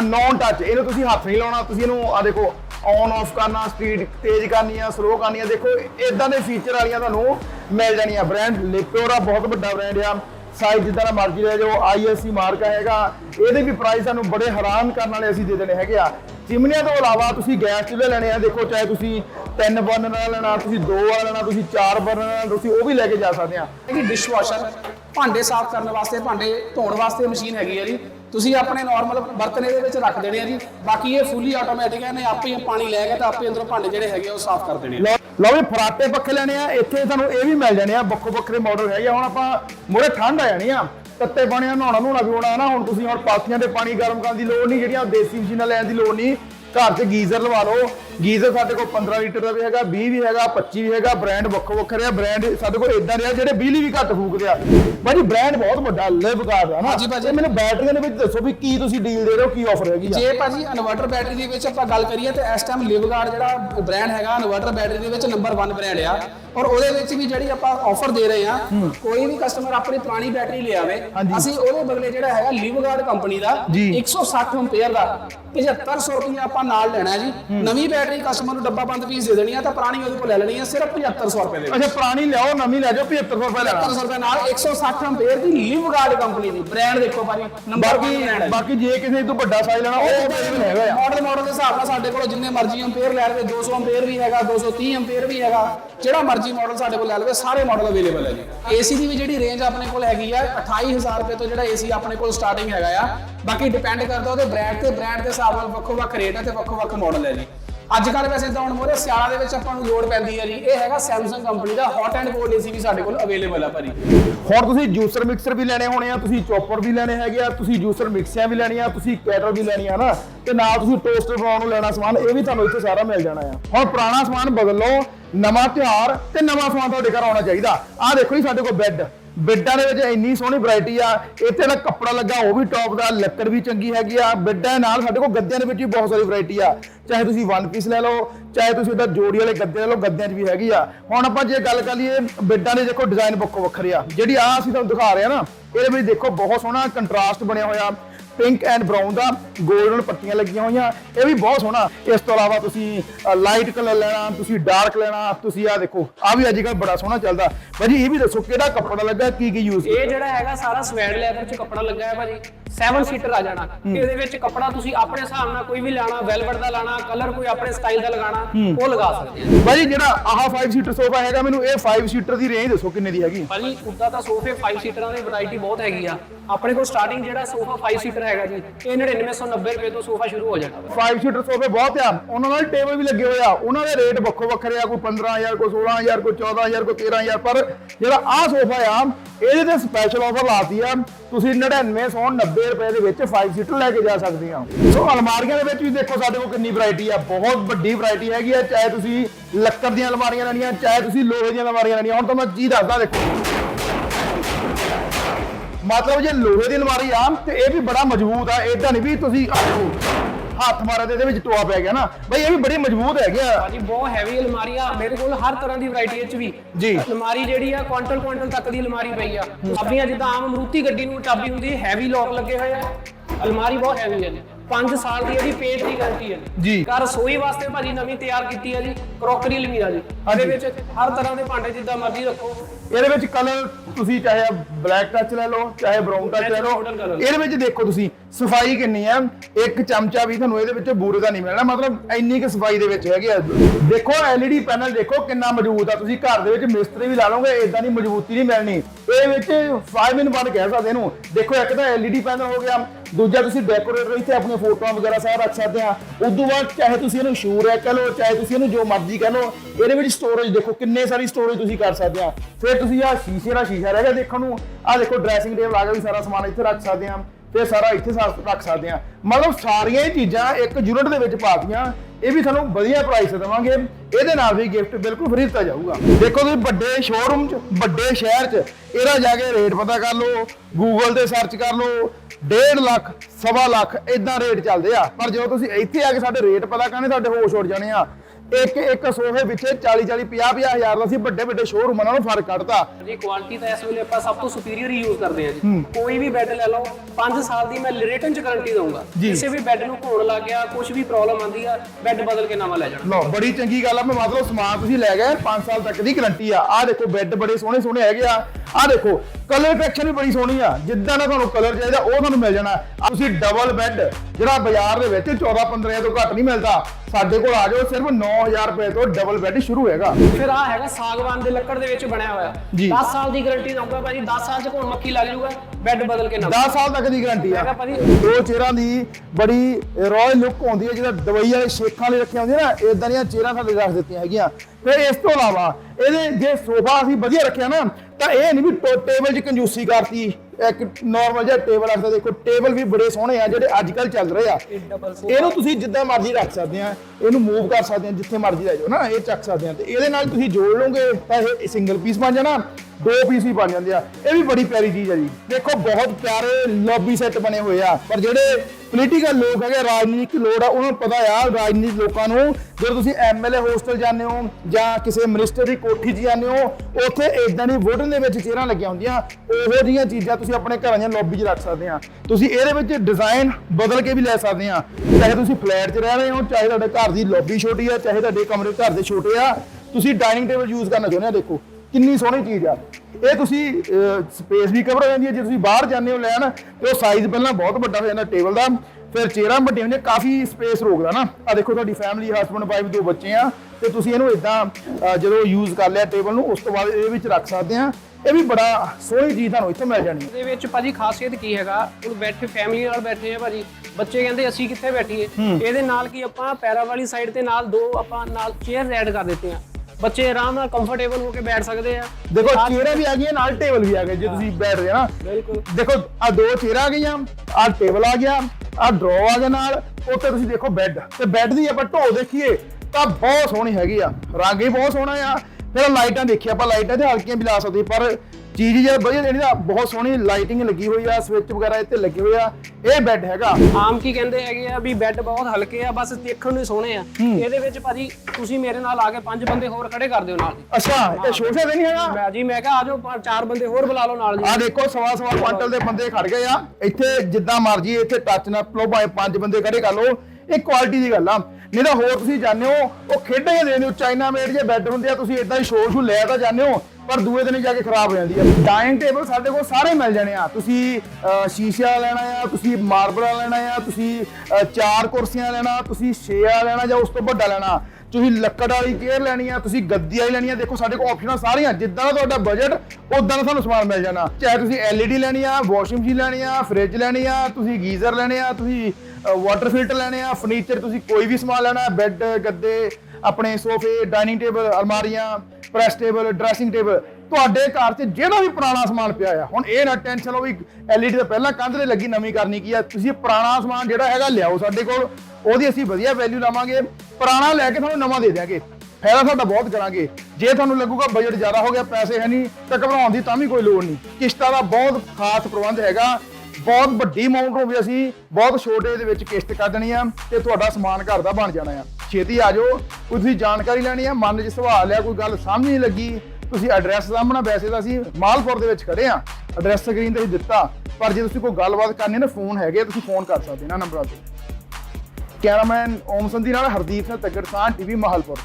ਨੌਨ ਟੱਚ ਇਹਨੂੰ ਤੁਸੀਂ ਹੱਥ ਨਹੀਂ ਲਾਉਣਾ, ਤੁਸੀਂ ਇਹਨੂੰ ਆ ਦੇਖੋ ਔਨ ਆਫ ਕਰਨਾ ਸਪੀਡ ਤੇਜ਼ ਕਰਨੀ ਆ ਸਲੋ ਕਰਨੀ ਆ, ਦੇਖੋ ਇਦਾਂ ਦੇ ਫੀਚਰ ਵਾਲੀਆਂ ਤੁਹਾਨੂੰ ਮਿਲ ਜਾਣੀਆਂ। ਬ੍ਰਾਂਡ ਲਿਪਿਓਰਾ ਬਹੁਤ ਵੱਡਾ ਬ੍ਰਾਂਡ ਆ। ਸਾਈਜ਼ ਜਿੱਦਾਂ ਦਾ ਮਰਜ਼ੀ ਲੈ ਜਾਓ ਆਈਐਸਸੀ ਮਾਰਕਾ ਹੈਗਾ। ਇਹਦੇ ਵੀ ਪ੍ਰਾਈਸ ਸਾਨੂੰ ਬੜੇ ਹੈਰਾਨ ਕਰਨ ਵਾਲੇ ਅਸੀਂ ਦੇ ਦੇਣੇ ਹੈਗੇ ਆ। ਚਿਮਨੀਆਂ ਤੋਂ ਇਲਾਵਾ ਤੁਸੀਂ ਗੈਸ ਚੁੱਲ੍ਹੇ ਲੈਣੇ ਆ, ਦੇਖੋ, ਚਾਹੇ ਤੁਸੀਂ ਤਿੰਨ ਬਰਨਰ ਵਾਲਾ ਲੈਣਾ, ਤੁਸੀਂ ਦੋ ਵਾਲਾ ਲੈਣਾ, ਤੁਸੀਂ ਚਾਰ ਬਰਨਰ ਵਾਲਾ ਤੁਸੀਂ ਉਹ ਵੀ ਲੈ ਕੇ ਜਾ ਸਕਦੇ ਆ। ਕਿ ਡਿਸ਼ਵਾਸ਼ਰ ਭਾਂਡੇ ਸਾਫ਼ ਕਰਨ ਵਾਸਤੇ, ਭਾਂਡੇ ਧੋਣ ਵਾਸਤੇ ਮਸ਼ੀਨ ਹੈਗੀ ਹੈ ਜੀ। ਤੁਸੀਂ ਆਪਣੇ ਨਾਰਮਲ ਬਰਤਨ ਇਹਦੇ ਵਿੱਚ ਰੱਖ ਦੇਣੇ ਆ ਜੀ। ਬਾਕੀ ਇਹ ਫੁੱਲੀ ਆਟੋਮੈਟਿਕ ਹੈ ਇਹਨੇ ਆਪੇ ਪਾਣੀ ਲੈ ਕੇ ਤਾਂ ਆਪੇ ਅੰਦਰੋਂ ਭਾਂਡੇ ਜਿਹੜੇ ਹੈਗੇ ਆ ਉਹ ਸਾਫ਼ ਕਰ ਦੇਣੇ ਆ। ਲਓ ਲਓ ਵੀ ਫਰਾਟੇ ਪੱਖੇ ਲੈਣੇ ਆ, ਇੱਥੇ ਤੁਹਾਨੂੰ ਇਹ ਵੀ ਮਿਲ ਜਾਣੇ ਆ, ਵੱਖੋ ਵੱਖਰੇ ਮਾਡਲ ਹੈਗੇ ਆ। ਹੁਣ ਆਪਾਂ ਮੋਰੇ ਠੰਡ ਆ ਜਾਣੀ ਆ, ਤੱਤੇ ਪਾਣੀ ਨਾਲ ਨਹਾਉਣਾ ਨਹਾਉਣਾ ਵੀ ਹੋਣਾ ਨਾ ਹੁਣ ਤੁਸੀਂ ਹੁਣ ਪਾਥੀਆਂ ਦੇ ਪਾਣੀ ਗਰਮ ਕਰਨ ਦੀ ਲੋੜ ਨਹੀਂ, ਜਿਹੜੀਆਂ ਦੇਸੀ ਮਸ਼ੀਨਾਂ ਲੈਣ ਦੀ ਲੋੜ ਨਹੀਂ। ਘਰ 'ਚ ਗੀਜ਼ਰ ਲਵਾ ਲਓ ਗੀਜ਼ਰ ਸਾਡੇ ਕੋਲ 15 ਲੀਟਰ ਦਾ ਵੀ ਹੈਗਾ 20 ਵੀ ਹੈਗਾ 25 ਵੀ ਹੈਗਾ ਬ੍ਰਾਂਡ ਵੱਖੋ ਵੱਖਰੇ ਆ ਬ੍ਰਾਂਡ ਸਾਡੇ ਕੋਲ ਇਦਾਂ ਦੇ ਆ ਜਿਹੜੇ ਬਿਜਲੀ ਵੀ ਘੱਟ ਫੂਕਦੇ ਆ। ਬਾਜੀ ਬ੍ਰਾਂਡ ਬਹੁਤ ਵੱਡਾ ਲਿਵਗਾਰਡ ਆ ਨਾ। ਹਾਂਜੀ ਭਾਜੀ। ਤੇ ਮੈਨੂੰ ਬੈਟਰੀਆਂ ਦੇ ਵਿੱਚ ਦੱਸੋ ਵੀ ਕੀ ਤੁਸੀਂ ਡੀਲ ਦੇ ਰਹੇ ਹੋ ਕੀ ਆਫਰ ਹੈਗੀ ਆ? ਜੇ ਭਾਜੀ ਇਨਵਰਟਰ ਬੈਟਰੀ ਦੇ ਵਿੱਚ ਆਪਾਂ ਗੱਲ ਕਰੀਏ ਤੇ ਇਸ ਟਾਈਮ ਲਿਵਗਾਰਡ ਜਿਹੜਾ ਬ੍ਰਾਂਡ ਹੈਗਾ ਇਨਵਰਟਰ ਬੈਟਰੀ ਦੇ ਵਿੱਚ ਨੰਬਰ 1 ਬ੍ਰਾਂਡ ਆ। ਔਰ ਉਹਦੇ ਵਿੱਚ ਵੀ ਜਿਹੜੀ ਆਪਾਂ ਆਫਰ ਦੇ ਰਹੇ ਆ ਕੋਈ ਵੀ ਕਸਟਮਰ ਆਪਣੀ ਪੁਰਾਣੀ ਬੈਟਰੀ ਲਿਆਵੇ। ਅਸੀਂ ਉਹਦੇ ਬਦਲੇ ਜਿਹੜਾ ਹੈਗਾ ਲਿਵਗਾਰਡ ਕੰਪਨੀ ਦਾ ਜੀ। 160 ਐਂਪੀਅਰ ਦਾ 7500 ਰੁਪਏ ਆਪਾਂ ਨਾਲ ਲੈਣਾ ਜੀ। ਨਵੀਂ ਬੈਟਰੀ ਕਸਟਮਰ ਨੂੰ ਡੱਬਾ ਬੰਦ ਪੀਸ ਦੇ ਦੇਣੀ ਆ ਤਾਂ ਪੁਰਾਣੀ ਉਹਦੇ ਕੋਲ ਲੈ ਲੈਣੀ ਹੈ ਸਿਰਫ 7500 ਰੁਪਏ ਦੇ ਅੱਛਾ ਪੁਰਾਣੀ ਲਿਆਓ ਨਵੀਂ ਲੈ ਜਾਓ 7500 ਰੁਪਏ ਲੈਣਾ 7500 ਰੁਪਏ ਨਾਲ 160 ਐਂਪੀਅਰ ਦੀ ਲਿਵਗਾਰਡ ਕੰਪਨੀ ਦੀ ਬ੍ਰਾਂਡ ਦੇਖੋ ਭਾਜੀ ਨੰਬਰ ਬਾਕੀ 1 ਬ੍ਰਾਂਡ ਹੈ ਬਾਕੀ ਜੇ ਕਿਸੇ ਤੋਂ ਵੱਡਾ ਸਾਈਜ਼ ਲੈਣਾ ਉਹ ਅਵੇਲੇਬਲ ਹੈਗਾ ਆ। ਮਾਡਲ ਮਾਡਲ ਦੇ ਹਿਸਾਬ ਨਾਲ ਸਾਡੇ ਕੋਲ ਜਿੰਨੇ ਮਰਜ਼ੀ ਐਂਪੀਅਰ ਲੈ ਲਵੇ 200 ਐਂਪੀਅਰ ਵੀ ਹੈਗਾ 230 ਐਂਪੀਅਰ ਵੀ ਹੈਗਾ ਜਿਹੜਾ ਮਰਜ਼ੀ ਮਾਡਲ ਸਾਡੇ ਕੋਲ ਲੈ ਲਵੇ, ਸਾਰੇ ਮਾਡਲ ਅਵੇਲੇਬਲ ਹੈ ਜੀ। ਏਸੀ ਦੀ ਵੀ ਜਿਹੜੀ ਰੇਂਜ ਆਪਣੇ ਕੋਲ ਹੈਗੀ ਆ 28000 ਰੁਪਏ ਤੋਂ ਜਿਹੜਾ ਏਸੀ ਆਪਣੇ ਕੋਲ ਸਟਾਰਟਿੰਗ ਹੈਗਾ ਆ। ਬਾਕੀ ਡਿਪੈਂਡ ਕਰਦਾ ਉਹਦੇ ਬ੍ਰਾਂਡ ਤੇ ਬ੍ਰਾਂਡ ਦੇ ਹਿਸਾਬ ਨਾਲ ਵੱਖੋ ਵੱਖ ਰੇਟ ਹੈ ਤੇ ਵੱਖੋ ਵੱਖ ਮਾਡਲ ਹੈ ਜੀ। ਅੱਜ ਕੱਲ ਵੈਸੇ ਤਾਂ ਹੁਣ ਮੋਰੇ ਸਿਆਲਾਂ ਦੇ ਵਿੱਚ ਆਪਾਂ ਨੂੰ ਲੋਡ ਪੈਂਦੀ ਹੈ ਜੀ। ਇਹ ਹੈਗਾ Samsung ਕੰਪਨੀ ਦਾ ਹੌਟ ਐਂਡ ਕੋਲਡ ਏਸੀ ਵੀ ਸਾਡੇ ਕੋਲ ਅਵੇਲੇਬਲ ਆ ਭਾਜੀ। ਹੁਣ ਤੁਸੀਂ ਜੂਸਰ ਮਿਕਸਰ ਵੀ ਲੈਣੇ ਹੋਣੇ ਆ, ਤੁਸੀਂ ਚੌਪਰ ਵੀ ਲੈਣੇ ਹੈਗੇ ਆ, ਤੁਸੀਂ ਜੂਸਰ ਮਿਕਸੀਆਂ ਵੀ ਲੈਣੀਆਂ ਤੁਸੀਂ ਕੈਟਰ ਵੀ ਲੈਣੀ ਆ ਨਾ, ਤੇ ਨਾਲ ਤੁਸੀਂ ਟੋਸਟਰ ਬਣਾਉਣ ਨੂੰ ਲੈਣਾ ਸਮਾਨ, ਇਹ ਵੀ ਤੁਹਾਨੂੰ ਇੱਥੇ ਸਾਰਾ ਮਿਲ ਜਾਣਾ ਆ। ਹੁਣ ਪੁਰਾਣਾ ਸਮਾਨ ਬਦਲ ਲਓ ਨਵਾਂ ਤਿਉਹਾਰ ਤੇ ਨਵਾਂ ਸਮਾਨ ਤੁਹਾਡੇ ਘਰ ਆਉਣਾ ਚਾਹੀਦਾ। ਆਹ ਦੇਖੋ ਜੀ ਸਾਡੇ ਕੋਲ ਬੈੱਡ ਬੈੱਡਾਂ ਦੇ ਵਿੱਚ ਇੰਨੀ ਸੋਹਣੀ ਵੈਰਾਈਟੀ ਆ, ਇੱਥੇ ਦਾ ਕੱਪੜਾ ਲੱਗਾ, ਉਹ ਵੀ ਟੌਪ ਦਾ, ਲੱਕੜ ਵੀ ਚੰਗੀ ਹੈਗੀ ਆ, ਬੈੱਡਾਂ ਨਾਲ ਸਾਡੇ ਕੋਲ ਗੱਦਿਆਂ ਦੇ ਵਿੱਚ ਵੀ ਬਹੁਤ ਸਾਰੀ ਵੈਰਾਈਟੀ ਆ। ਚਾਹੇ ਤੁਸੀਂ ਵਨ ਪੀਸ ਲੈ ਲਓ, ਚਾਹੇ ਤੁਸੀਂ ਉਹਦਾ ਜੋੜੀ ਵਾਲੇ ਗੱਦੇ ਲੈ ਲਓ, ਗੱਦਿਆਂ 'ਚ ਵੀ ਹੈਗੀ ਆ। ਹੁਣ ਆਪਾਂ ਜੇ ਗੱਲ ਕਰ ਲਈਏ ਬੈੱਡਾਂ ਦੇ, ਦੇਖੋ ਡਿਜ਼ਾਈਨ ਵੱਖੋ ਵੱਖਰੇ ਆ। ਜਿਹੜੀ ਆ ਅਸੀਂ ਤੁਹਾਨੂੰ ਦਿਖਾ ਰਹੇ ਆ ਨਾ, ਇਹਦੇ ਵਿੱਚ ਦੇਖੋ ਬਹੁਤ ਸੋਹਣਾ ਕੰਟਰਾਸਟ ਬਣਿਆ ਹੋਇਆ ਪਿੰਕ ਐਂਡ ਬ੍ਰਾਊਨ ਦਾ 골ਡਨ ਪੱਟੀਆਂ ਲੱਗੀਆਂ ਹੋਈਆਂ। ਇਹ ਵੀ ਬਹੁਤ ਸੋਹਣਾ। ਇਸ ਤੋਂ ਇਲਾਵਾ ਤੁਸੀਂ ਲਾਈਟ ਕਲਰ ਲੈਣਾ, ਤੁਸੀਂ ਡਾਰਕ ਲੈਣਾ, ਤੁਸੀਂ ਆ ਦੇਖੋ ਆ ਵੀ ਅੱਜ ਕੱਲ੍ਹ ਬੜਾ ਸੋਹਣਾ ਚੱਲਦਾ। ਭਾਜੀ, ਇਹ ਵੀ ਦੱਸੋ ਕਿਹੜਾ ਕੱਪੜਾ ਲੱਗਾ ਕੀ ਕੀ ਯੂਜ਼ ਇਹ ਜਿਹੜਾ ਹੈਗਾ ਸਾਰਾ ਸਵੈਡ ਲੈਦਰ ਚ ਕੱਪੜਾ ਲੱਗਾ ਹੈ ਭਾਜੀ। 7 ਸੀਟਰ ਆ ਜਾਣਾ। ਇਹਦੇ ਵਿੱਚ ਕੱਪੜਾ ਤੁਸੀਂ ਆਪਣੇ ਹਿਸਾਬ ਨਾਲ ਕੋਈ ਵੀ ਲਾਣਾ ਵੈਲਵਟ ਦਾ ਲਾਣਾ ਕਲਰ ਕੋਈ ਆਪਣੇ ਸਟਾਈਲ ਦਾ ਲਗਾਣਾ ਉਹ ਲਗਾ ਸਕਦੇ ਆ। ਭਾਜੀ ਜਿਹੜਾ ਆਹ 5 ਸੀਟਰ ਸੋਫਾ ਹੈਗਾ ਮੈਨੂੰ ਇਹ 5 ਸੀਟਰ ਦੀ ਰੇਂਜ ਦੱਸੋ ਕਿੰਨੇ ਦੀ ਹੈਗੀ? ਭਾਜੀ ਉੱਦਾਂ ਤਾਂ ਸੋਫੇ 5 ਸੀਟਰਾਂ ਦੀ ਵੈਰਾਈਟੀ ਬਹੁਤ ਹੈਗੀ ਆ। ਆਪਣੇ ਕੋਲ ਸਟਾਰਟਿੰਗ ਜਿਹੜਾ ਸੋਫਾ 5 ਸੀਟਰ ਹੈਗਾ ਜੀ ਇਹ 9990 ਰੁਪਏ ਤੋਂ ਸੋਫਾ ਸ਼ੁਰੂ ਹੋ ਜਾਣਾ। ਵਾ 5 ਸੀਟਰ ਸੋਫੇ ਬਹੁਤ ਆ। ਉਹਨਾਂ ਨਾਲ ਟੇਬਲ ਵੀ ਲੱਗੇ ਹੋਏ ਆ। ਉਹਨਾਂ ਦੇ ਰੇਟ ਵੱਖੋ ਵੱਖਰੇ ਆ ਕੋਈ 15000 ਕੋਈ 16000 ਕੋਈ 14000 ਕੋਈ 13000 ਪਰ ਜਿਹੜਾ ਆਹ ਸੋਫਾ ਆ ਇਹਦੇ ਤੇ ਸਪੈਸ਼ਲ ਆਫਰ ਲਾਤੀ ਆ। ਤੁਸੀਂ 9990 ਰੁਪਏ ਦੇ ਵਿੱਚ 5 ਸੀਟਰ ਲੈ ਕੇ ਜਾ ਸਕਦੇ ਆ ਸੋ ਅਲਮਾਰੀਆਂ ਦੇ ਵਿੱਚ ਵੀ ਦੇਖੋ ਸਾਡੇ ਕੋਲ ਕਿੰਨੀ ਵੈਰਾਈਟੀ ਆ, ਬਹੁਤ ਵੱਡੀ ਵੈਰਾਈਟੀ ਹੈਗੀ ਆ, ਚਾਹੇ ਤੁਸੀਂ ਲੱਕੜ ਦੀਆਂ ਅਲਮਾਰੀਆਂ ਲੈਣੀਆਂ, ਚਾਹੇ ਤੁਸੀਂ ਲੋਹੇ ਦੀਆਂ ਅਲਮਾਰੀਆਂ ਲੈਣੀਆਂ। ਹੁਣ ਤਾਂ ਮੈਂ ਚੀਜ਼ ਦੱਸਦਾ ਦੇਖੋ। ਮਤਲਬ ਜੇ ਲੋਹੇ ਦੀ ਅਲਮਾਰੀ ਆ, ਤੇ ਇਹ ਵੀ ਬੜਾ ਮਜ਼ਬੂਤ ਆ ਇਦਾਂ ਨਹੀਂ ਵੀ ਤੁਸੀਂ ਆਹ ਹੱਥ ਮਾਰੇ ਤੇ ਇਹਦੇ ਵਿੱਚ ਟੋਆ ਪੈ ਗਿਆ ਨਾ। ਬਈ ਇਹ ਵੀ ਬੜੀ ਮਜ਼ਬੂਤ ਹੈਗੇ ਆ। ਭਾਜੀ ਬਹੁਤ ਹੈਵੀ ਅਲਮਾਰੀਆਂ ਮੇਰੇ ਕੋਲ ਹਰ ਤਰ੍ਹਾਂ ਦੀ ਵੈਰਾਈਟੀ ਵਿੱਚ ਵੀ। ਜੀ। ਅਲਮਾਰੀ ਜਿਹੜੀ ਆ ਕੁਆਂਟਲ ਕੁਆਂਟਲ ਤੱਕ ਦੀ ਅਲਮਾਰੀ ਪਈ ਆ। ਚਾਬੀਆਂ ਜਿੱਦਾਂ ਆਮ ਮਰੂਤੀ ਗੱਡੀ ਨੂੰ ਚਾਬੀ ਹੁੰਦੀ ਹੈ ਹੈਵੀ ਲੋਕ ਲੱਗੇ ਹੋਏ ਆ। ਅਲਮਾਰੀ ਬਹੁਤ ਹੈਵੀ ਹੈ ਜੀ। 5 ਸਾਲ ਦੀ ਇਹਦੀ ਪੇਂਟ ਦੀ ਗਾਰੰਟੀ ਹੈ ਜੀ। ਘਰ ਰਸੋਈ ਵਾਸਤੇ ਭਾਜੀ ਨਵੀਂ ਤਿਆਰ ਕੀਤੀ ਹੈ ਜੀ ਕਰੋਕਰੀ ਅਲਮੀਰਾ ਜੀ। ਇਹਦੇ ਵਿੱਚ ਹਰ ਤਰ੍ਹਾਂ ਦੇ ਭਾਂਡੇ ਜਿੱਦਾਂ ਮਰਜ਼ੀ ਰੱਖੋ। ਇਹਦੇ ਵਿੱਚ ਕਲਰ ਤੁਸੀਂ ਚਾਹੇ ਬਲੈਕ ਟੱਚ ਲੈ ਲਓ ਚਾਹੇ ਬਰਾਊਨ ਟੱਚ ਲੈ ਲਓ। ਇਹਦੇ ਵਿੱਚ ਦੇਖੋ ਤੁਸੀਂ ਸਫ਼ਾਈ ਕਿੰਨੀ ਹੈ ਇੱਕ ਚਮਚਾ ਵੀ ਤੁਹਾਨੂੰ ਇਹਦੇ ਵਿੱਚ ਬੂਰੇ ਦਾ ਨਹੀਂ ਮਿਲਣਾ। ਮਤਲਬ ਇੰਨੀ ਕਿ ਸਫ਼ਾਈ ਦੇ ਵਿੱਚ ਹੈਗੀ ਆ। ਦੇਖੋ, LED ਪੈਨਲ ਦੇਖੋ ਕਿੰਨਾ ਮਜ਼ਬੂਤ ਆ। ਤੁਸੀਂ ਘਰ ਦੇ ਵਿੱਚ ਮਿਸਤਰੀ ਵੀ ਲਾ ਲਓਗੇ ਇਦਾਂ ਦੀ ਮਜ਼ਬੂਤੀ ਨਹੀਂ ਮਿਲਣੀ। ਇਹ ਵਿੱਚ 5 ਇਨ 1 ਕਹਿ ਸਕਦੇ ਇਹਨੂੰ। ਦੇਖੋ, ਇੱਕ ਤਾਂ LED ਪੈਨਲ ਹੋ ਗਿਆ। ਦੂਜਾ ਤੁਸੀਂ ਡੈਕੋਰੇਟਰ ਇੱਥੇ ਆਪਣੀਆਂ ਫੋਟੋਆਂ ਵਗੈਰਾ ਸਾਰਾ ਰੱਖ ਸਕਦੇ ਆ। ਉਸ ਤੋਂ ਬਾਅਦ ਚਾਹੇ ਤੁਸੀਂ ਇਹਨੂੰ ਸ਼ੂ ਰੈਕ ਕਹ ਲਓ, ਚਾਹੇ ਤੁਸੀਂ ਇਹਨੂੰ ਜੋ ਮਰਜ਼ੀ ਕਹ ਲਓ, ਇਹਦੇ ਵਿੱਚ ਸਟੋਰੇਜ ਦੇਖੋ, ਕਿੰਨੇ ਸਾਰੀ ਸਟੋਰੇਜ ਤੁਸੀਂ ਕਰ ਸਕਦੇ ਆ। ਫਿਰ ਤੁਸੀਂ ਆ ਸ਼ੀਸ਼ੇ ਦਾ ਸ਼ੀਸ਼ਾ ਰਹਿ ਗਿਆ ਦੇਖਣ ਨੂੰ। ਆ ਦੇਖੋ ਡਰੈਸਿੰਗ ਟੇਬਲ ਆ ਗਿਆ, ਵੀ ਸਾਰਾ ਸਮਾਨ ਇੱਥੇ ਰੱਖ ਸਕਦੇ ਆ। ਤੇ ਸਾਰਾ ਇੱਥੇ ਸਾ- ਰੱਖ ਸਕਦੇ ਆ ਮਤਲਬ ਸਾਰੀਆਂ ਹੀ ਚੀਜ਼ਾਂ ਇੱਕ ਯੂਨਿਟ ਦੇ ਵਿੱਚ ਪਾਤੀਆਂ, ਇਹ ਵੀ ਤੁਹਾਨੂੰ ਵਧੀਆ ਪ੍ਰਾਈਸ ਤੇ ਦੇਵਾਂਗੇ। ਇਹਦੇ ਨਾਲ ਵੀ ਗਿਫਟ ਬਿਲਕੁਲ ਫ੍ਰੀ ਦਿੱਤਾ ਜਾਊਗਾ। ਦੇਖੋ ਤੁਸੀਂ ਵੱਡੇ ਸ਼ੋਰੂਮ 'ਚ, ਵੱਡੇ ਸ਼ਹਿਰ 'ਚ, ਇਹਦਾ ਜਾ ਕੇ ਰੇਟ ਪਤਾ ਕਰ ਲਓ ਗੂਗਲ ਤੇ ਸਰਚ ਕਰ ਲਓ 1.5 ਲੱਖ, ਸਵਾ ਲੱਖ ਇਦਾਂ ਰੇਟ ਚੱਲਦੇ ਆ। ਪਰ ਜਦੋਂ ਤੁਸੀਂ ਇੱਥੇ ਆ ਕੇ ਸਾਡੇ ਰੇਟ ਪਤਾ ਕਰਨੇ, ਤੁਹਾਡੇ ਹੋਸ਼ ਉੱਡ ਜਾਣੇ ਆ। ਇੱਕ ਇੱਕ ਸੋਫੇ ਪਿੱਛੇ 40 40 50 50 ਹਜ਼ਾਰ ਦਾ ਅਸੀਂ ਵੱਡੇ ਵੱਡੇ ਸ਼ੋਰੂਮਾਂ ਨਾਲੋਂ ਫ਼ਰਕ ਕੱਢਤਾ। ਜੀ ਕੁਆਲਿਟੀ ਤਾਂ ਇਸ ਵੇਲੇ ਆਪਾਂ ਸਭ ਤੋਂ ਸੁਪੀਰੀਅਰ ਹੀ ਯੂਜ਼ ਕਰਦੇ ਹਾਂ ਜੀ। ਕੋਈ ਵੀ ਬੈੱਡ ਲੈ ਲਓ 5 ਸਾਲ ਦੀ ਮੈਂ ਰਿਟਰਨ ਚ ਗਾਰੰਟੀ ਦਊਂਗਾ। ਕਿਸੇ ਵੀ ਬੈੱਡ ਨੂੰ ਘੋਣ ਲੱਗ ਗਿਆ ਕੁਝ ਵੀ ਪ੍ਰੋਬਲਮ ਆਂਦੀ ਆ ਬੈੱਡ ਬਦਲ ਕੇ ਨਵਾਂ ਲੈ ਜਾਣਾ। ਲਓ ਬੜੀ ਚੰਗੀ ਗੱਲ ਆ ਮੈਂ ਮਤਲਬ ਸਮਾਨ ਤੁਸੀਂ ਲੈ ਗਏ 5 ਸਾਲ ਤੱਕ ਦੀ ਗਾਰੰਟੀ ਆ। ਆਹ ਦੇਖੋ ਬੈੱਡ ਬੜੇ ਸੋਹਣੇ ਸੋਹਣੇ ਹੈਗੇ ਆ। ਆਹ ਦੇਖੋ ਕਲਰ ਪੈਕਸ਼ਨ ਵੀ ਬੜੀ ਸੋਹਣੀ ਆ। ਜਿੱਦਾਂ ਦਾ ਤੁਹਾਨੂੰ ਕਲਰ ਚਾਹੀਦਾ ਉਹ ਤੁਹਾਨੂੰ ਮਿਲ ਜਾਣਾ। ਤੁਸੀਂ ਡਬਲ ਬੈੱਡ ਜਿਹੜਾ ਬਾਜ਼ਾਰ ਦੇ ਵਿੱਚ 14 15 ਤੋਂ ਘੱਟ ਨਹੀਂ ਮਿਲਦਾ ਸਾਡੇ ਕੋਲ ਆ ਜਾਓ ਸਿਰਫ 9000 ਰੁਪਏ ਤੋਂ ਡਬਲ ਬੈੱਡ ਸ਼ੁਰੂ ਹੈਗਾ। ਫਿਰ ਆ ਹੈਗਾ ਸਾਗਵਾਨ ਦੇ ਲੱਕੜ ਦੇ ਵਿੱਚ ਬਣਿਆ ਹੋਇਆ। ਜੀ। 10 ਸਾਲ ਦੀ ਗਾਰੰਟੀ ਦਊਂਗਾ ਭਾਜੀ 10 ਸਾਲ ਚ ਘੋਣ ਮੱਖੀ ਲੱਗ ਜਾਊਗਾ ਬੈੱਡ ਬਦਲ ਕੇ ਨਵਾਂ। 10 ਸਾਲ ਤੱਕ ਦੀ ਗਾਰੰਟੀ ਆ। ਦੋ ਚੇਅਰਾਂ ਦੀ ਬੜੀ ਰਾਇਲ ਲੁੱਕ ਆਉਂਦੀ ਹੈ ਜਿਹੜਾ ਦਵਾਈ ਵਾਲੇ ਸ਼ੇਖਾਂ ਲਈ ਰੱਖੀਆਂ ਹੁੰਦੀਆਂ ਨਾ ਇਦਾਂ ਦੀਆਂ ਚੇਅਰਾਂ ਸਾਡੇ ਰੱਖ ਦਿੱਤੀਆਂ ਹੈਗੀਆਂ। ਫਿਰ ਇਸ ਤੋਂ ਇਲਾਵਾ ਇਹਦੇ ਜੇ ਸੋਫਾ ਅਸੀਂ ਵਧੀਆ ਰੱਖਿਆ ਨਾ ਤਾਂ ਇਹ ਨਹੀਂ ਵੀ ਟੋ- ਟੇਬਲ 'ਚ ਕੰਜੂਸੀ ਕਰਤੀ। ਇੱਕ ਨਾਰਮਲ ਜਿਹਾ ਟੇਬਲ ਰੱਖਦਾ ਦੇਖੋ ਟੇਬਲ ਵੀ ਬੜੇ ਸੋਹਣੇ ਆ ਜਿਹੜੇ ਅੱਜ ਕੱਲ ਚੱਲ ਰਹੇ ਆ। ਇਹਨੂੰ ਤੁਸੀਂ ਜਿੱਦਾਂ ਮਰਜ਼ੀ ਰੱਖ ਸਕਦੇ ਆ ਇਹਨੂੰ ਮੂਵ ਕਰ ਸਕਦੇ ਆ ਜਿੱਥੇ ਮਰਜ਼ੀ ਲੈ ਜਾਓ ਨਾ ਇਹ ਚੱਕ ਸਕਦੇ ਆ। ਤੇ ਇਹਦੇ ਨਾਲ ਤੁਸੀਂ ਜੋੜ ਲਓਗੇ ਤਾਂ ਇਹ ਸਿੰਗਲ ਪੀਸ ਬਣ ਜਾਣਾ ਦੋ ਪੀਸ ਵੀ ਬਣ ਜਾਂਦੇ ਆ। ਇਹ ਵੀ ਬੜੀ ਪਿਆਰੀ ਚੀਜ਼ ਆ ਜੀ। ਦੇਖੋ ਬਹੁਤ ਪਿਆਰੇ ਲੌਬੀ ਸੈੱਟ ਬਣੇ ਹੋਏ ਆ। ਪਰ ਜਿਹੜੇ ਪੋਲੀਟੀਕਲ ਲੋਕ ਹੈਗੇ ਰਾਜਨੀਤਿਕ ਲੋੜ ਆ ਉਹਨਾਂ ਨੂੰ ਪਤਾ ਆ ਰਾਜਨੀਤਿਕ ਲੋਕਾਂ ਨੂੰ ਜਦੋਂ ਤੁਸੀਂ ਐਮਐਲਏ ਹੋਸਟਲ ਜਾਂਦੇ ਹੋ ਜਾਂ ਕਿਸੇ ਮਿਨਿਸਟਰ ਦੀ ਕੋਠੀ 'ਚ ਜਾਂਦੇ ਹੋ ਉੱਥੇ ਇਦਾਂ ਦੀ ਵੁਡਨ ਦੇ ਵਿੱਚ ਚੇਅਰਾਂ ਲੱਗੀਆਂ ਹੁੰਦੀਆਂ ਉਹੋ ਜਿਹੀਆਂ ਚੀਜ਼ਾਂ ਤੁਸੀਂ ਆਪਣੇ ਘਰਾਂ ਦੀਆਂ ਲੌਬੀ 'ਚ ਰੱਖ ਸਕਦੇ ਆ ਤੁਸੀਂ ਇਹਦੇ ਵਿੱਚ ਡਿਜ਼ਾਈਨ ਬਦਲ ਕੇ ਵੀ ਲੈ ਸਕਦੇ ਆ ਚਾਹੇ ਤੁਸੀਂ ਫਲੈਟ 'ਚ ਰਹਿ ਰਹੇ ਹੋ, ਚਾਹੇ ਤੁਹਾਡੇ ਘਰ ਦੀ ਲੌਬੀ ਛੋਟੀ ਆ, ਚਾਹੇ ਤੁਹਾਡੇ ਕਮਰੇ ਘਰ ਦੇ ਛੋਟੇ ਆ, ਤੁਸੀਂ ਡਾਈਨਿੰਗ ਟੇਬਲ ਯੂਜ਼ ਕਰਨਾ ਚਾਹੁੰਦੇ ਆ ਦੇਖੋ, ਕਿੰਨੀ ਸੋਹਣੀ ਚੀਜ਼ ਆ। ਇਹ ਤੁਸੀਂ ਸਪੇਸ ਵੀ ਕਵਰ ਹੋ ਜਾਂਦੀ ਹੈ, ਜੇ ਤੁਸੀਂ ਬਾਹਰ ਜਾਂਦੇ ਹੋ ਲੈਣ, ਤੇ ਉਹ ਸਾਈਜ਼ ਪਹਿਲਾਂ ਬਹੁਤ ਵੱਡਾ ਹੋ ਜਾਂਦਾ ਟੇਬਲ ਦਾ। ਫਿਰ ਚੇਅਰਾਂ ਵੱਡੀਆਂ ਹੁੰਦੀਆਂ, ਕਾਫੀ ਸਪੇਸ ਰੋਕਦਾ ਨਾ। ਆ ਦੇਖੋ ਤੁਹਾਡੀ ਫੈਮਿਲੀ ਹਸਬੰਡ ਵਾਈਫ ਦੋ ਬੱਚੇ ਆ, ਤੇ ਤੁਸੀਂ ਇਹਨੂੰ ਇਦਾਂ ਜਦੋਂ ਯੂਜ਼ ਕਰ ਲਿਆ ਟੇਬਲ ਨੂੰ, ਉਸ ਤੋਂ ਬਾਅਦ ਇਹਦੇ ਵਿੱਚ ਰੱਖ ਸਕਦੇ ਆ ਇਹ ਵੀ ਬੜਾ ਸੋਹਣੀ ਚੀਜ਼ ਤੁਹਾਨੂੰ ਇੱਥੋਂ ਮਿਲ ਜਾਣੀ ਹੈ। ਇਹਦੇ ਵਿੱਚ ਭਾਜੀ ਖਾਸੀਅਤ ਕੀ ਹੈਗਾ? ਹੁਣ ਬੈਠੇ ਫੈਮਿਲੀ ਨਾਲ ਬੈਠੇ ਆ ਭਾਜੀ। ਬੱਚੇ ਕਹਿੰਦੇ ਅਸੀਂ ਕਿੱਥੇ ਬੈਠੀਏ? ਇਹਦੇ ਨਾਲ ਕੀ ਆਪਾਂ ਪੈਰਾਂ ਵਾਲੀ ਸਾਈਡ ਤੇ ਨਾਲ ਦੋ ਆਪਾਂ ਨਾਲ ਚੇਅਰ ਐਡ ਕਰ ਦਿੱਤੇ ਆ। ਬੱਚੇ ਆਰਾਮ ਨਾਲ ਕੰਫਰਟੇਬਲ ਹੋ ਕੇ ਬੈਠ ਸਕਦੇ ਆ। ਦੇਖੋ ਚੇਅਰਾਂ ਵੀ ਆ ਗਈਆਂ ਨਾਲ ਟੇਬਲ ਵੀ ਆ ਗਏ ਜੇ ਤੁਸੀਂ ਬੈਠ ਰਹੇ ਨਾ। ਬਿਲਕੁਲ। ਦੇਖੋ ਆ ਦੋ ਚੇਅਰਾਂ ਆ ਗਈਆਂ ਆ ਟੇਬਲ ਆ ਗਿਆ ਆ ਡਰੋ ਆ ਗਿਆ ਨਾਲ ਉੱਤੇ ਤੁਸੀਂ ਦੇਖੋ ਬੈੱਡ ਤੇ ਬੈੱਡ ਦੀ ਆਪਾਂ ਢੋ ਦੇਖੀਏ ਤਾਂ ਬਹੁਤ ਸੋਹਣੀ ਹੈਗੀ ਆ। ਰੰਗ ਹੀ ਬਹੁਤ ਸੋਹਣਾ ਆ। ਫਿਰ ਲਾਈਟਾਂ ਦੇਖੀ ਆਪਾਂ ਲਾਈਟਾਂ ਤੇ ਹਲਕੀਆਂ ਵੀ ਲਾ ਸਕਦੇ ਪਰ ਚੀਜ਼ ਜੇ ਵਧੀਆ ਦੇਣੀ ਦਾ ਬਹੁਤ ਸੋਹਣੀ ਲਾਈਟਿੰਗ ਲੱਗੀ ਹੋਈ ਆ ਸਵਿਚ ਵਗੈਰਾ ਇੱਥੇ ਲੱਗੇ ਹੋਏ ਆ ਇਹ ਬੈੱਡ ਹੈਗਾ। ਆਮ ਕੀ ਕਹਿੰਦੇ ਹੈਗੇ ਆ ਵੀ ਬੈੱਡ ਬਹੁਤ ਹਲਕੇ ਆ ਬਸ ਦੇਖਣ ਨੂੰ ਸੋਹਣੇ ਆ। ਇਹਦੇ ਵਿੱਚ ਭਾਜੀ ਤੁਸੀਂ ਮੇਰੇ ਨਾਲ ਆ ਕੇ ਪੰਜ ਬੰਦੇ ਹੋਰ ਖੜੇ ਕਰ ਦਿਓ ਨਾਲ। ਅੱਛਾ ਇਹ ਸ਼ੋਸ਼ਾ ਤੇ ਨਹੀਂ ਹੈਗਾ? ਮੈਂ ਜੀ ਮੈਂ ਕਿਹਾ ਆ ਜਾਓ ਪੰਜ- ਚਾਰ ਬੰਦੇ ਹੋਰ ਬੁਲਾ ਲਓ ਨਾਲ ਜੀ। ਆ ਦੇਖੋ ਸਵਾ ਸਵਾ ਕੁਆਂਟਲ ਦੇ ਬੰਦੇ ਖੜ ਗਏ ਆ। ਇੱਥੇ ਜਿੱਦਾਂ ਮਰਜ਼ੀ ਇੱਥੇ ਟੱਚ ਨਾ ਲਓ ਭਾਵੇਂ ਪੰਜ ਬੰਦੇ ਖੜੇ ਕਰ ਲਓ। ਇਹ ਕੁਆਲਿਟੀ ਦੀ ਗੱਲ ਆ। ਨਹੀਂ ਤਾਂ ਹੋਰ ਤੁਸੀਂ ਜਾਣਦੇ ਹੋ ਉਹ ਖੇਡਾਂ ਹੀ ਦੇਦੇ ਹੋ ਚਾਈਨਾ ਮੇਡ ਜੇ ਬੈੱਡ ਹੁੰਦੇ ਆ ਤੁਸੀਂ ਇਦਾਂ ਹੀ ਸ਼ੋਅ ਸ਼ੂ ਲੈ ਤਾਂ ਜਾਂਦੇ ਹੋ ਪਰ ਦੂਏ ਦਿਨ ਜਾ ਕੇ ਖਰਾਬ ਹੋ ਜਾਂਦੀ ਆ। ਡਾਈਨਿੰਗ ਟੇਬਲ ਸਾਡੇ ਕੋਲ ਸਾਰੇ ਮਿਲ ਜਾਣੇ ਆ। ਤੁਸੀਂ ਅਹ, ਸ਼ੀਸ਼ੇ ਵਾਲਾ ਲੈਣਾ ਆ ਤੁਸੀਂ ਮਾਰਬਲ ਲੈਣਾ ਆ ਤੁਸੀਂ ਚਾਰ ਕੁਰਸੀਆਂ ਲੈਣਾ ਤੁਸੀਂ ਛੇ ਵਾਲਾ ਲੈਣਾ ਜਾਂ ਉਸ ਤੋਂ ਵੱਡਾ ਲੈਣਾ। ਤੁਸੀਂ ਲੱਕੜ ਵਾਲੀ ਚੇਅਰ ਲੈਣੀ ਆ ਤੁਸੀਂ ਗੱਦੀ ਵਾਲੀ ਲੈਣੀ ਆ ਦੇਖੋ ਸਾਡੇ ਕੋਲ ਆਪਸ਼ਨਾਂ ਸਾਰੀਆਂ ਜਿੱਦਾਂ ਦਾ ਤੁਹਾਡਾ ਬਜਟ ਉਦਾਂ ਦਾ ਤੁਹਾਨੂੰ ਸਮਾਨ ਮਿਲ ਜਾਣਾ। ਚਾਹੇ ਤੁਸੀਂ LED ਲੈਣੀ ਆ ਵਾਸ਼ਿੰਗ ਮਸ਼ੀਨ ਲੈਣੀ ਆ ਫ੍ਰਿਜ ਲੈਣੀ ਆ ਤੁਸੀਂ ਗੀਜ਼ਰ ਲੈਣੇ ਆ ਤੁਸੀਂ ਵਾਟਰ ਫਿਲਟਰ ਲੈਣੇ ਆ ਫਰਨੀਚਰ ਤੁਸੀਂ ਕੋਈ ਵੀ ਸਮਾਨ ਲੈਣਾ ਬੈੱਡ ਗੱਦੇ, ਆਪਣੇ ਸੋਫੇ ਡਾਈਨਿੰਗ ਟੇਬਲ ਅਲਮਾਰੀਆਂ ਪ੍ਰੈਸ ਟੇਬਲ ਡਰੈਸਿੰਗ ਟੇਬਲ ਤੁਹਾਡੇ ਘਰ 'ਚ ਜਿਹੜਾ ਵੀ ਪੁਰਾਣਾ ਸਮਾਨ ਪਿਆ ਆ, ਹੁਣ ਇਹ ਨਾ ਟੈਨਸ਼ਨ ਲਓ ਵੀ LED ਤਾਂ ਪਹਿਲਾਂ ਕੰਧ ਤੇ ਲੱਗੀ, ਨਵੀਂ ਕਰਨੀ ਕੀ ਆ, ਤੁਸੀਂ ਪੁਰਾਣਾ ਸਮਾਨ ਜਿਹੜਾ ਹੈਗਾ ਲਿਆਓ ਸਾਡੇ ਕੋਲ, ਉਹਦੀ ਅਸੀਂ ਵਧੀਆ ਵੈਲਿਊ ਲਾਵਾਂਗੇ, ਪੁਰਾਣਾ ਲੈ ਕੇ ਤੁਹਾਨੂੰ ਨਵਾਂ ਦੇ ਦਿਆਂਗੇ, ਫਾਇਦਾ ਤੁਹਾਡਾ ਬਹੁਤ ਕਰਾਂਗੇ, ਜੇ ਤੁਹਾਨੂੰ ਲੱਗੂਗਾ ਬਜਟ ਜ਼ਿਆਦਾ ਹੋ ਗਿਆ, ਪੈਸੇ ਹੈ ਨਹੀਂ, ਤਾਂ ਘਬਰਾਉਣ ਦੀ ਤਾਂ ਵੀ ਕੋਈ ਲੋੜ ਨਹੀਂ, ਕਿਸ਼ਤਾਂ ਦਾ ਬਹੁਤ ਖਾਸ ਪ੍ਰਬੰਧ ਹੈਗਾ ਬਹੁਤ ਵੱਡੀ ਅਮਾਉਂਟ ਹੋਵੇ ਅਸੀਂ ਬਹੁਤ ਛੋਟੇ ਦੇ ਵਿੱਚ ਕਿਸ਼ਤ ਕਰ ਦੇਣੀ ਆ ਤੇ ਤੁਹਾਡਾ ਸਮਾਨ ਘਰ ਦਾ ਬਣ ਜਾਣਾ ਆ। ਛੇਤੀ ਆ ਜਾਓ, ਕੋਈ ਤੁਸੀਂ ਜਾਣਕਾਰੀ ਲੈਣੀ ਆ, ਮਨ 'ਚ ਸਵਾਲ ਆ, ਕੋਈ ਗੱਲ ਸਮਝ ਨਹੀਂ ਲੱਗੀ, ਤੁਸੀਂ ਐਡਰੈਸ ਸਾਹਮਣਾ ਵੈਸੇ ਤਾਂ ਅਸੀਂ ਮਾਲਪੁਰ ਦੇ ਵਿੱਚ ਖੜੇ ਆ। ਐਡਰੈਸ ਸਕਰੀਨ ਤੇ ਹੀ ਦਿੱਤਾ, ਪਰ ਜੇ ਤੁਸੀਂ ਕੋਈ ਗੱਲਬਾਤ ਕਰਨੀ ਨਾ ਫੋਨ ਹੈਗੇ ਤੁਸੀਂ ਫੋਨ ਕਰ ਸਕਦੇ ਇਹਨਾਂ ਨੰਬਰਾਂ ਤੇ। ਕੈਮਰਾਮੈਨ ਓਮ ਸੰਧੀ ਨਾਲ ਹਰਦੀਪ ਸਿੰਘ ਤੱਕੜ ਸਾਹ ਟੀਵੀ ਮਾਹਲਪੁਰ।